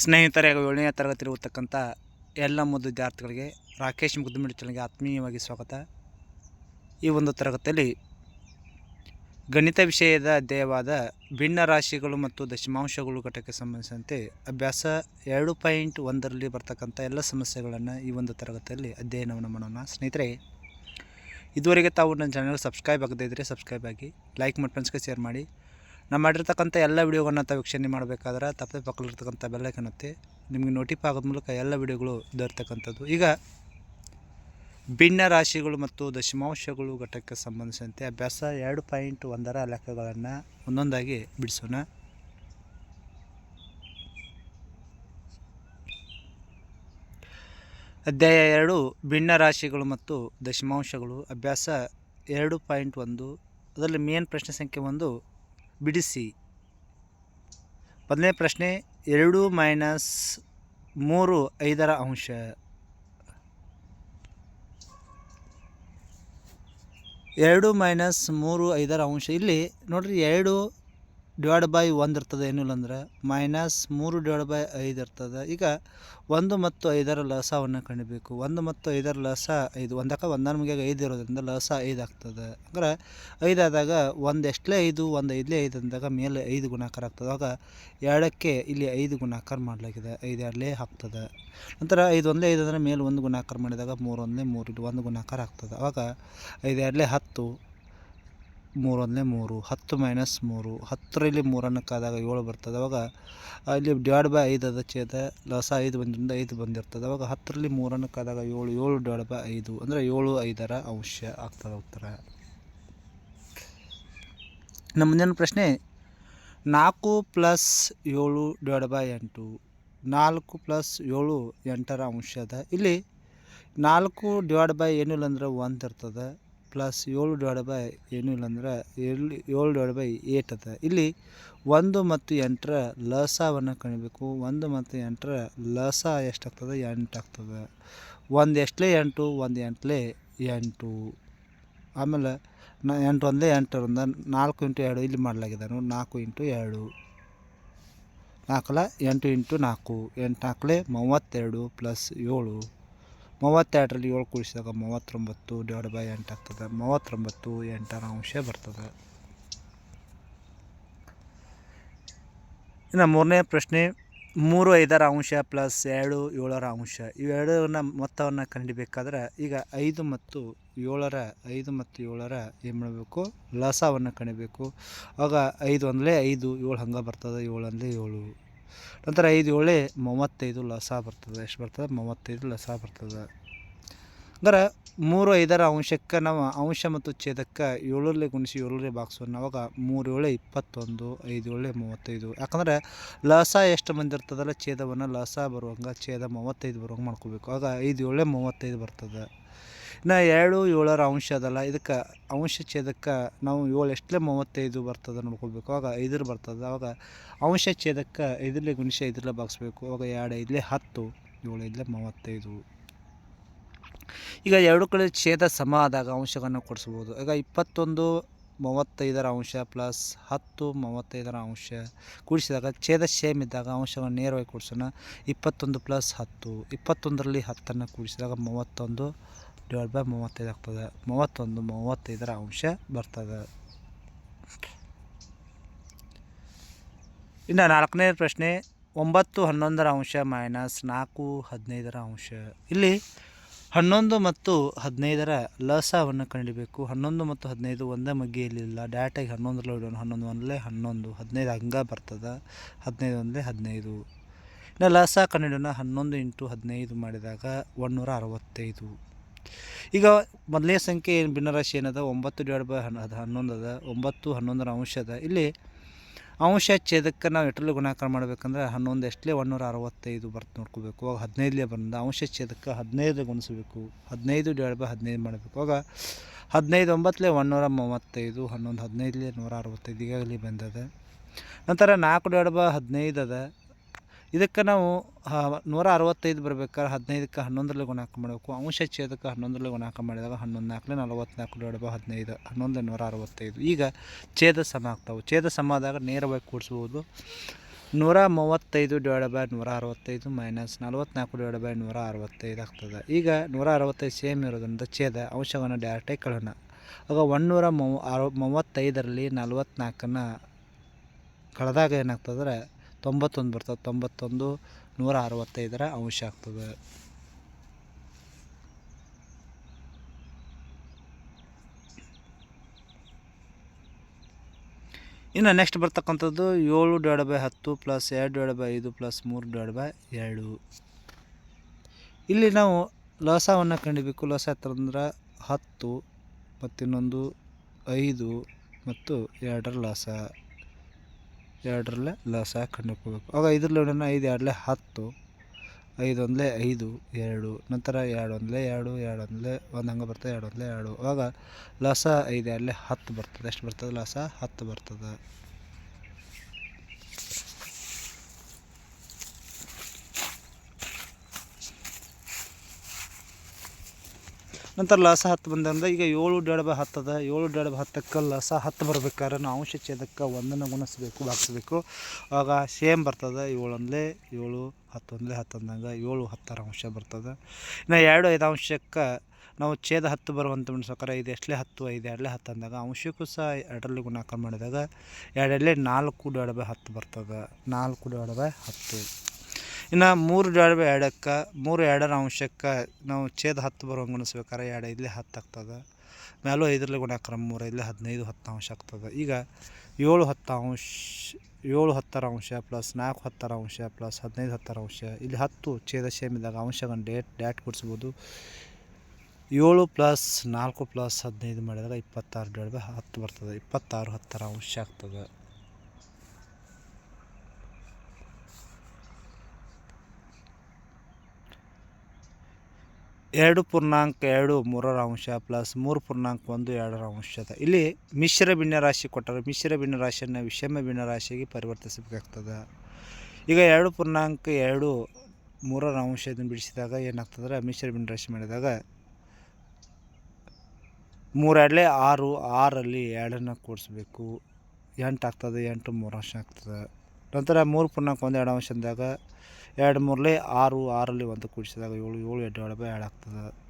ಸ್ನೇಹಿತರೆ ಏಳನೇ ತರಗತಿ ಇರತಕ್ಕಂಥ ಎಲ್ಲ ಮುದ್ದು ವಿದ್ಯಾರ್ಥಿಗಳಿಗೆ ರಾಕೇಶ್ ಮುಗ್ದುಮಿಡಿ ಚಾನಲ್ಗೆ ಆತ್ಮೀಯವಾಗಿ ಸ್ವಾಗತ. ಈ ಒಂದು ತರಗತಿಯಲ್ಲಿ ಗಣಿತ ವಿಷಯದ ಅಧ್ಯಯವಾದ ಭಿನ್ನ ರಾಶಿಗಳು ಮತ್ತು ದಶಮಾಂಶಗಳು ಘಟಕಕ್ಕೆ ಸಂಬಂಧಿಸಿದಂತೆ ಅಭ್ಯಾಸ ಎರಡು ಪಾಯಿಂಟ್ ಒಂದರಲ್ಲಿ ಬರ್ತಕ್ಕಂಥ ಎಲ್ಲ ಸಮಸ್ಯೆಗಳನ್ನು ಈ ಒಂದು ತರಗತಿಯಲ್ಲಿ ಅಧ್ಯಯನವನ್ನು ಮಾಡೋಣ. ಸ್ನೇಹಿತರೆ, ಇದುವರೆಗೆ ತಾವು ನನ್ನ ಚಾನಲ್ ಸಬ್ಸ್ಕ್ರೈಬ್ ಆಗದೇ ಇದ್ದರೆ ಸಬ್ಸ್ಕ್ರೈಬ್ ಆಗಿ, ಲೈಕ್ ಮಾಡಿ ಫ್ರೆಂಡ್ಸ್ಗೆ ಶೇರ್ ಮಾಡಿ. ನಾನು ಮಾಡಿರ್ತಕ್ಕಂಥ ಎಲ್ಲ ವೀಡಿಯೋಗಳನ್ನ ತಾವು ವೀಕ್ಷಣೆ ಮಾಡಬೇಕಾದ್ರೆ ತಪ್ಪದೆ ಪಕ್ಕದಲ್ಲಿರ್ತಕ್ಕಂಥ ಬೆಲ್ಲೈಕನ್ ಒತ್ತಿ ನಿಮಗೆ ನೋಟಿಫ್ ಆಗೋದ ಮೂಲಕ ಎಲ್ಲ ವಿಡಿಯೋಗಳು ದೊರೆತಕ್ಕಂಥದ್ದು. ಈಗ ಭಿನ್ನ ರಾಶಿಗಳು ಮತ್ತು ದಶಮಾಂಶಗಳು ಘಟಕಕ್ಕೆ ಸಂಬಂಧಿಸಿದಂತೆ ಅಭ್ಯಾಸ ಎರಡು ಪಾಯಿಂಟ್ ಒಂದರ ಲೆಕ್ಕಗಳನ್ನು ಒಂದೊಂದಾಗಿ ಬಿಡಿಸೋಣ. ಅಧ್ಯಾಯ ಎರಡು ಭಿನ್ನ ರಾಶಿಗಳು ಮತ್ತು ದಶಮಾಂಶಗಳು. ಅಭ್ಯಾಸ ಎರಡು ಪಾಯಿಂಟ್ ಒಂದು. ಅದರಲ್ಲಿ ಮೇನ್ ಪ್ರಶ್ನೆ ಸಂಖ್ಯೆ ಒಂದು ಬಿಡಿಸಿ. ಮೊದಲನೇ ಪ್ರಶ್ನೆ ಎರಡು ಮೈನಸ್ ಮೂರು ಐದರ ಅಂಶ. ಎರಡು ಮೈನಸ್ ಮೂರು ಐದರ ಅಂಶ. ಇಲ್ಲಿ ನೋಡ್ರಿ, ಎರಡು ಡಿವೈಡ್ ಬೈ ಒಂದು ಇರ್ತದೆ ಏನಿಲ್ಲ ಅಂದ್ರೆ ಮೈನಸ್ ಮೂರು ಡಿವೈಡ್ ಬೈ ಐದು ಇರ್ತದೆ. ಈಗ ಒಂದು ಮತ್ತು ಐದರ ಲಸವನ್ನು ಕಂಡುಬೇಕು. ಒಂದು ಮತ್ತು ಐದರ ಲಸ ಐದು. ಒಂದಕ್ಕ ಒಂದರ ಮುಗಿಯಾಗ ಐದು ಇರೋದ್ರಿಂದ ಲಸ ಐದು ಆಗ್ತದೆ. ಅಂದ್ರೆ ಐದಾದಾಗ ಒಂದು ಎಷ್ಟಲೇ ಐದು, ಒಂದು ಐದಲೇ ಐದು ಅಂದಾಗ ಮೇಲೆ ಐದು ಗುಣಾಕಾರ ಆಗ್ತದೆ. ಆವಾಗ ಎರಡಕ್ಕೆ ಇಲ್ಲಿ ಐದು ಗುಣಾಕಾರ ಮಾಡಲಾಗಿದೆ. ಐದು ಎರಡಲೇ ಆಗ್ತದೆ ನಂತರ ಐದು ಒಂದಲೇ ಐದು ಅಂದರೆ ಮೇಲೆ ಒಂದು ಗುಣಾಕಾರ ಮಾಡಿದಾಗ ಮೂರು ಒಂದಲೇ ಮೂರು, ಇಲ್ಲಿ ಒಂದು ಗುಣಾಕಾರ ಆಗ್ತದೆ. ಆವಾಗ ಐದು ಎರಡಲೇ ಹತ್ತು ಮೂರು ಅಂದರೆ ಮೂರು, ಹತ್ತು ಮೈನಸ್ ಮೂರು, ಹತ್ತರಲ್ಲಿ ಮೂರನ್ನು ಕಾದಾಗ ಏಳು ಬರ್ತದೆ. ಅವಾಗ ಇಲ್ಲಿ ಡಿವೈಡ್ ಬೈ ಐದು ಅದ ಛೇದ ಲಸ ಐದು ಬಂದಿಂದ ಐದು ಬಂದಿರ್ತದೆ. ಅವಾಗ ಹತ್ತರಲ್ಲಿ ಮೂರನ್ನು ಕಾದಾಗ ಏಳು ಏಳು ಡಿವೈಡ್ ಬೈ ಐದು ಅಂದರೆ ಏಳು ಐದರ ಅಂಶ ಆಗ್ತದೆ ಉತ್ತರ. ನಮ್ಮ ಮುಂದಿನ ಪ್ರಶ್ನೆ, ನಾಲ್ಕು ಪ್ಲಸ್ ಏಳು ಡಿವೈಡ್ ಬೈ ಎಂಟು, ನಾಲ್ಕು ಪ್ಲಸ್ ಏಳು ಎಂಟರ ಅಂಶದ, ಇಲ್ಲಿ ನಾಲ್ಕು ಡಿವೈಡ್ ಬೈ ಏನಿಲ್ಲ ಅಂದ್ರೆ ಒಂದು ಇರ್ತದೆ. ಪ್ಲಸ್ ಏಳು ಡಿವೈಡ್ ಬೈ ಏನೂ ಇಲ್ಲ ಅಂದ್ರೆ ಏಳು ಏಳು ಡಿವೈಡ್ ಬೈ ಏಟ್ ಅದ ಇಲ್ಲಿ ಒಂದು ಮತ್ತು ಎಂಟರ ಲಸವನ್ನು ಕಣಿಬೇಕು. ಒಂದು ಮತ್ತು ಎಂಟರ ಲಸ ಎಷ್ಟಾಗ್ತದೆ? ಎಂಟು ಆಗ್ತದೆ ಒಂದು ಎಷ್ಟಲೇ ಎಂಟು, ಒಂದು ಎಂಟಲೇ ಎಂಟು. ಆಮೇಲೆ ನಾ, ಎಂಟು ಒಂದೇ ಎಂಟರಿಂದ ನಾಲ್ಕು ಇಂಟು ಎರಡು ಇಲ್ಲಿ ಮಾಡಲಾಗಿದೆ ನೋಡಿ. ನಾಲ್ಕು ಇಂಟು ಎರಡು. ನಾಲ್ಕಲ್ಲ ಎಂಟು ಇಂಟು ನಾಲ್ಕು. ಎಂಟು ನಾಲ್ಕಲೇ ಮೂವತ್ತೆರಡು ಪ್ಲಸ್ ಏಳು. ಮೂವತ್ತೆರಡರಲ್ಲಿ ಏಳು ಕೂಡಿಸಿದಾಗ ಮೂವತ್ತೊಂಬತ್ತು ಡಿವೈಡ್ ಬೈ ಎಂಟು ಆಗ್ತದೆ. ಮೂವತ್ತೊಂಬತ್ತು ಎಂಟರ ಅಂಶ ಬರ್ತದೆ. ಇನ್ನು ಮೂರನೇ ಪ್ರಶ್ನೆ, ಮೂರು ಐದರ ಅಂಶ ಪ್ಲಸ್ ಎರಡು ಏಳರ ಅಂಶ. ಇವೆರಡನ್ನ ಮೊತ್ತವನ್ನು ಕಂಡಿಬೇಕಾದ್ರೆ ಈಗ ಐದು ಮತ್ತು ಏಳರ, ಐದು ಮತ್ತು ಏಳರ ಏನು ಮಾಡಬೇಕು? ಲಸವನ್ನು ಕಣಿಬೇಕು ಆಗ ಐದು ಅಂದರೆ ಐದು, ಏಳು ಹಂಗೆ ಬರ್ತದೆ, ಏಳು ಅಂದರೆ ಏಳು. ನಂತರ ಐದು ಏಳೇ ಮೂವತ್ತೈದು ಲಸ ಬರ್ತದೆ. ಎಷ್ಟು ಬರ್ತದೆ? ಮೂವತ್ತೈದು ಲಸ ಬರ್ತದೆ. ಅಂದ್ರೆ ಮೂರು ಐದರ ಅಂಶಕ್ಕೆ ನಾವು ಅಂಶ ಮತ್ತು ಛೇದಕ್ಕೆ ಏಳರಲ್ಲಿ ಗುಣಿಸಿ ಏಳರಲ್ಲಿ ಬಾಕ್ಸ್. ಅವಾಗ ಮೂರು ಏಳೆ ಇಪ್ಪತ್ತೊಂದು, ಐದು ಏಳೆ ಮೂವತ್ತೈದು. ಯಾಕಂದರೆ ಲಸ ಎಷ್ಟು ಬಂದಿರ್ತದಲ್ಲ ಛೇದವನ್ನು ಲಸ ಬರುವಂಗೆ ಛೇದ ಮೂವತ್ತೈದು ಬರುವಂಗೆ ಮಾಡ್ಕೋಬೇಕು. ಆಗ ಐದು ಏಳೆ ಮೂವತ್ತೈದು ಬರ್ತದೆ. ಇನ್ನು ಎರಡು ಏಳರ ಅಂಶ ಅದಲ್ಲ. ಇದಕ್ಕೆ ಅಂಶ ಛೇದಕ್ಕೆ ನಾವು ಏಳು, ಎಷ್ಟಲೇ ಮೂವತ್ತೈದು ಬರ್ತದೆ ನೋಡ್ಕೊಳ್ಬೇಕು. ಆವಾಗ ಐದರ ಬರ್ತದೆ. ಆವಾಗ ಅಂಶ ಛೇದಕ್ಕೆ ಐದರಲ್ಲೇ ಗುಣಿಸ ಐದರಲ್ಲೇ ಬಾಗಿಸ್ಬೇಕು ಆವಾಗ ಎರಡು, ಐದಲೇ ಹತ್ತು, ಏಳು, ಐದಲೇ ಮೂವತ್ತೈದು. ಈಗ ಎರಡು ಕಡೆ ಛೇದ ಸಮ ಆದಾಗ ಅಂಶಗಳನ್ನು ಕೊಡಿಸ್ಬೋದು. ಈಗ ಇಪ್ಪತ್ತೊಂದು, ಮೂವತ್ತೈದರ ಅಂಶ ಪ್ಲಸ್ ಹತ್ತು, ಮೂವತ್ತೈದರ ಅಂಶ ಕೂಡಿಸಿದಾಗ ಛೇದ ಸೇಮ್ ಇದ್ದಾಗ ಅಂಶವನ್ನು ನೇರವಾಗಿ ಕೂಡಿಸೋಣ. ಇಪ್ಪತ್ತೊಂದು ಪ್ಲಸ್ ಹತ್ತು, ಇಪ್ಪತ್ತೊಂದರಲ್ಲಿ ಹತ್ತನ್ನು ಕೂಡಿಸಿದಾಗ ಮೂವತ್ತೊಂದು. ಡಿವೈಡ್ ಬೈ ಮೂವತ್ತೈದು ಆಗ್ತದೆ. ಮೂವತ್ತೊಂದು, ಮೂವತ್ತೈದರ ಅಂಶ ಬರ್ತದೆ. ಇನ್ನು ನಾಲ್ಕನೇ ಪ್ರಶ್ನೆ, ಒಂಬತ್ತು, ಹನ್ನೊಂದರ ಅಂಶ ಮೈನಸ್ ನಾಲ್ಕು, ಹದಿನೈದರ ಅಂಶ. ಇಲ್ಲಿ ಹನ್ನೊಂದು ಮತ್ತು ಹದಿನೈದರ ಲಸವನ್ನು ಕಂಡಿಬೇಕು. ಹನ್ನೊಂದು ಮತ್ತು ಹದಿನೈದು ಒಂದೇ ಮಗ್ಗಿಯಲ್ಲಿಲ್ಲ ಡೈರೆಕ್ಟಾಗಿ ಹನ್ನೊಂದರಲ್ಲಿ ಇಡೋಣ. ಹನ್ನೊಂದು ಒಂದಲೇ ಹನ್ನೊಂದು. ಹದಿನೈದು ಹಂಗೆ ಬರ್ತದೆ. ಹದಿನೈದು ಒಂದಲೇ ಹದಿನೈದು. ಇನ್ನು ಲಸ ಕಂಡಿಡೋಣ. ಹನ್ನೊಂದು ಇಂಟು ಹದಿನೈದು ಮಾಡಿದಾಗ ಒನ್ನೂರ ಅರವತ್ತೈದು. ಈಗ ಮೊದಲನೇ ಸಂಖ್ಯೆ ಏನು ಭಿನ್ನರಾಶಿ ಏನದ? ಒಂಬತ್ತು ಡಿವೈಡ್ ಬೈ ಹನ್, ಅದು ಹನ್ನೊಂದು ಅದ. ಒಂಬತ್ತು ಹನ್ನೊಂದರ ಅಂಶ ಅದ. ಇಲ್ಲಿ ಅಂಶ ಛೇದಕ್ಕೆ ನಾವು ಎಟ್ರಲ್ಲಿ ಗುಣಾಕಾರ ಮಾಡಬೇಕಂದ್ರೆ ಹನ್ನೊಂದು ಎಷ್ಟಲೇ ಒನ್ನೂರ ಅರವತ್ತೈದು ಬರ್ತು ನೋಡ್ಕೋಬೇಕು. ಅವಾಗ ಹದಿನೈದಲೇ ಬಂದ ಅಂಶ ಛೇದಕ್ಕೆ ಹದಿನೈದು ಗುಣಿಸ್ಬೇಕು. ಹದಿನೈದು ಡಿವೈಡ್ ಬೈ ಹದಿನೈದು ಮಾಡಬೇಕು. ಅವಾಗ ಹದಿನೈದು ಒಂಬತ್ತಲೇ ಒನ್ನೂರ ಮೂವತ್ತೈದು, ಹನ್ನೊಂದು ಹದಿನೈದಲೇ ನೂರ ಅರವತ್ತೈದು ಈಗಾಗಲೇ ಬಂದದ. ನಂತರ ನಾಲ್ಕು ಡಿವೈಡ್ ಬೈ ಹದಿನೈದು ಅದ. ಇದಕ್ಕೆ ನಾವು ನೂರ ಅರವತ್ತೈದು ಬರ್ಬೇಕಾದ್ರೆ ಹದಿನೈದಕ್ಕೆ ಹನ್ನೊಂದರಲ್ಲಿ ಗುಣಾಕ ಮಾಡಬೇಕು ಅಂಶ ಛೇದಕ್ಕೆ ಹನ್ನೊಂದರಲ್ಲಿ ಗುಣಾಕ ಮಾಡಿದಾಗ ಹನ್ನೊಂದು ನಾಲ್ಕಲೇ ನಲವತ್ತ್ನಾಲ್ಕು ಡಿವೈಡ್ ಹದಿನೈದು, ಹನ್ನೊಂದು ನೂರ ಅರವತ್ತೈದು ಈಗ ಛೇದ ಸಮ ಆಗ್ತಾವೆ. ಛೇದ ಸಮ ಆದಾಗ ನೇರವಾಗಿ ಕೂಡಿಸ್ಬೋದು. ನೂರ ಮೂವತ್ತೈದು ಡಿವೈಡ್ ಬೈ ನೂರ ಅರವತ್ತೈದು ಮೈನಸ್ ನಲವತ್ತ್ನಾಲ್ಕು ಡಿವೈಡ್ ಬೈ ನೂರ ಅರವತ್ತೈದು ಆಗ್ತದೆ. ಈಗ ನೂರ ಅರವತ್ತೈದು ಸೇಮ್ ಇರೋದ್ರಿಂದ ಛೇದ ಅಂಶವನ್ನು ಡೈರೆಕ್ಟಾಗಿ ಕಳೋಣ. ಆಗ ಒಂದುನೂರ ಮೂವ ಅರ ಮೂವತ್ತೈದರಲ್ಲಿ ನಲವತ್ತ್ನಾಲ್ಕನ್ನು ಕಳೆದಾಗ ಏನಾಗ್ತದ್ರೆ ತೊಂಬತ್ತೊಂದು ಬರ್ತದೆ ತೊಂಬತ್ತೊಂದು, ನೂರ ಅರವತ್ತೈದರ ಅಂಶ ಆಗ್ತದೆ. ಇನ್ನು ನೆಕ್ಸ್ಟ್ ಬರ್ತಕ್ಕಂಥದ್ದು ಏಳು ಡಿವೈಡ್ ಬೈ ಹತ್ತು ಪ್ಲಸ್ ಎರಡು ಡಿವೈಡ್ ಬೈ ಐದು ಪ್ಲಸ್ ಮೂರು ಡಿವೈಡ್ ಬೈ ಎರಡು. ಇಲ್ಲಿ ನಾವು ಲಸವನ್ನು ಕಂಡಿಬೇಕು. ಲಸ ಅಂದ್ರೆ ಹತ್ತು, ಮತ್ತಿನ್ನೊಂದು ಐದು, ಮತ್ತು ಎರಡರ ಲಸ. ಎರಡರಲ್ಲೇ ಲಸ ಕಂಡುಕೋಬೇಕು ಆಗ ಐದರಲ್ಲಿ ಐದು ಎರಡಲೇ ಹತ್ತು ಐದು ಒಂದಲೇ ಐದು, ಎರಡು, ನಂತರ ಎರಡು ಒಂದಲೇ ಎರಡು ಎರಡು ಒಂದಲೇ ಒಂದು ಹಂಗೆ ಬರ್ತದೆ ಎರಡು ಒಂದಲೇ ಎರಡು. ಆವಾಗ ಲಾಸ ಐದು ಎರಡಲೇ ಹತ್ತು ಬರ್ತದೆ. ಎಷ್ಟು ಬರ್ತದೆ? ಲಾಸ ಹತ್ತು ಬರ್ತದೆ. ನಂತರ ಲಸ ಹತ್ತು ಬಂದಂದ್ರೆ ಈಗ ಏಳು ಡೇಡ್ ಬೈ ಹತ್ತದ ಏಳು ಡೇಡ್ ಬೈ ಹತ್ತಕ್ಕೆ ಲಸ ಹತ್ತು ಬರ್ಬೇಕಾದ್ರೆ ನಾವು ಅಂಶ ಛೇದಕ್ಕೆ ಒಂದನ್ನು ಗುಣಿಸ್ಬೇಕು, ಭಾಗಿಸ್ಬೇಕು. ಆಗ ಸೇಮ್ ಬರ್ತದೆ. ಏಳೊಂದಲೇ ಏಳು ಹತ್ತೊಂದಲೇ ಹತ್ತೊಂದಂಗೆ ಏಳು ಹತ್ತರ ಅಂಶ ಬರ್ತದೆ. ಇನ್ನು ಎರಡು ಐದು ಅಂಶಕ್ಕೆ ನಾವು ಛೇದ ಹತ್ತು ಬರುವಂಥ ಮೆಣಸ್ಬೇಕಾರೆ ಐದು, ಎಷ್ಟಲೇ ಹತ್ತು, ಐದು, ಎರಡಲೇ ಹತ್ತು ಅಂದಾಗ ಅಂಶಕ್ಕೂ ಸಹ ಎರಡರಲ್ಲಿ ಗುಣಾಕಾರ ಮಾಡಿದಾಗ ಎರಡಲ್ಲೇ ನಾಲ್ಕು ಡೇಡ್ ಬೈ ಹತ್ತು ಬರ್ತದೆ. ನಾಲ್ಕು ಡೇಡ್ ಬೈ ಹತ್ತು. ಇನ್ನು ಮೂರು ಡಿವೈಡ್ ಬೈ ಎರಡಕ್ಕೆ, ಮೂರು ಎರಡರ ಅಂಶಕ್ಕೆ ನಾವು ಛೇದ ಹತ್ತು ಬರುವಂಗೆ ಗುಣಿಸ್ಬೇಕಾರೆ ಎರಡು ಇಲ್ಲಿ ಹತ್ತು ಆಗ್ತದೆ. ಮೇಲೂ ಐದರಲ್ಲಿ ಗುಣಾಕ್ರಮ ಮೂರು ಇಲ್ಲಿ ಹದಿನೈದು, ಹತ್ತು ಅಂಶ ಆಗ್ತದೆ. ಈಗ ಏಳು ಹತ್ತು ಅಂಶ, ಏಳು ಹತ್ತರ ಅಂಶ ಪ್ಲಸ್ ನಾಲ್ಕು ಹತ್ತರ ಅಂಶ ಪ್ಲಸ್ ಹದಿನೈದು ಹತ್ತರ ಅಂಶ. ಇಲ್ಲಿ ಹತ್ತು ಛೇದ ಸೇಮಿದಾಗ ಅಂಶಗಳನ್ನು ಡೇಟ್ ಡ್ಯಾಟ್ ಕೊಡಿಸ್ಬೋದು ಏಳು ಪ್ಲಸ್ ನಾಲ್ಕು ಪ್ಲಸ್ ಹದಿನೈದು ಮಾಡಿದಾಗ ಇಪ್ಪತ್ತಾರು ಡಿವೈಡ್ ಬೈ ಹತ್ತು ಬರ್ತದೆ. ಇಪ್ಪತ್ತಾರು ಹತ್ತರ ಅಂಶ ಆಗ್ತದೆ. ಎರಡು ಪೂರ್ಣಾಂಕ ಎರಡು ಮೂರರ ಅಂಶ ಪ್ಲಸ್ ಮೂರು ಪೂರ್ಣಾಂಕ ಒಂದು ಎರಡರ ಅಂಶದ ಇಲ್ಲಿ ಮಿಶ್ರ ಭಿನ್ನರಾಶಿ ಕೊಟ್ಟರೆ ಮಿಶ್ರ ಭಿನ್ನರಾಶಿಯನ್ನು ವಿಷಮ ಭಿನ್ನರಾಶಿಯಾಗಿ ಪರಿವರ್ತಿಸಬೇಕಾಗ್ತದೆ. ಈಗ ಎರಡು ಪೂರ್ಣಾಂಕ ಎರಡು ಮೂರರ ಅಂಶದಿಂದ ಬಿಡಿಸಿದಾಗ ಏನಾಗ್ತದ್ರೆ ಮಿಶ್ರ ಭಿನ್ನರಾಶಿ ಮಾಡಿದಾಗ ಮೂರೆರಡಲೇ ಆರು, ಆರಲ್ಲಿ ಎರಡನ್ನು ಕೂಡಿಸ್ಬೇಕು. ಎಂಟು ಆಗ್ತದೆ, ಎಂಟು ಮೂರು ಅಂಶ ಆಗ್ತದೆ. ನಂತರ ಮೂರು ಪೂರ್ಣಾಂಕ ಒಂದು, ಎರಡು ಅಂಶ ಅಂದಾಗ ಎರಡು ಮೂರಲ್ಲಿ ಆರು ಆರಲ್ಲಿ ಒಂದು ಕೂಡಿಸಿದಾಗ ಏಳು ಏಳು ಎರಡು ಎರಡು ಆಗ್ತದೆ.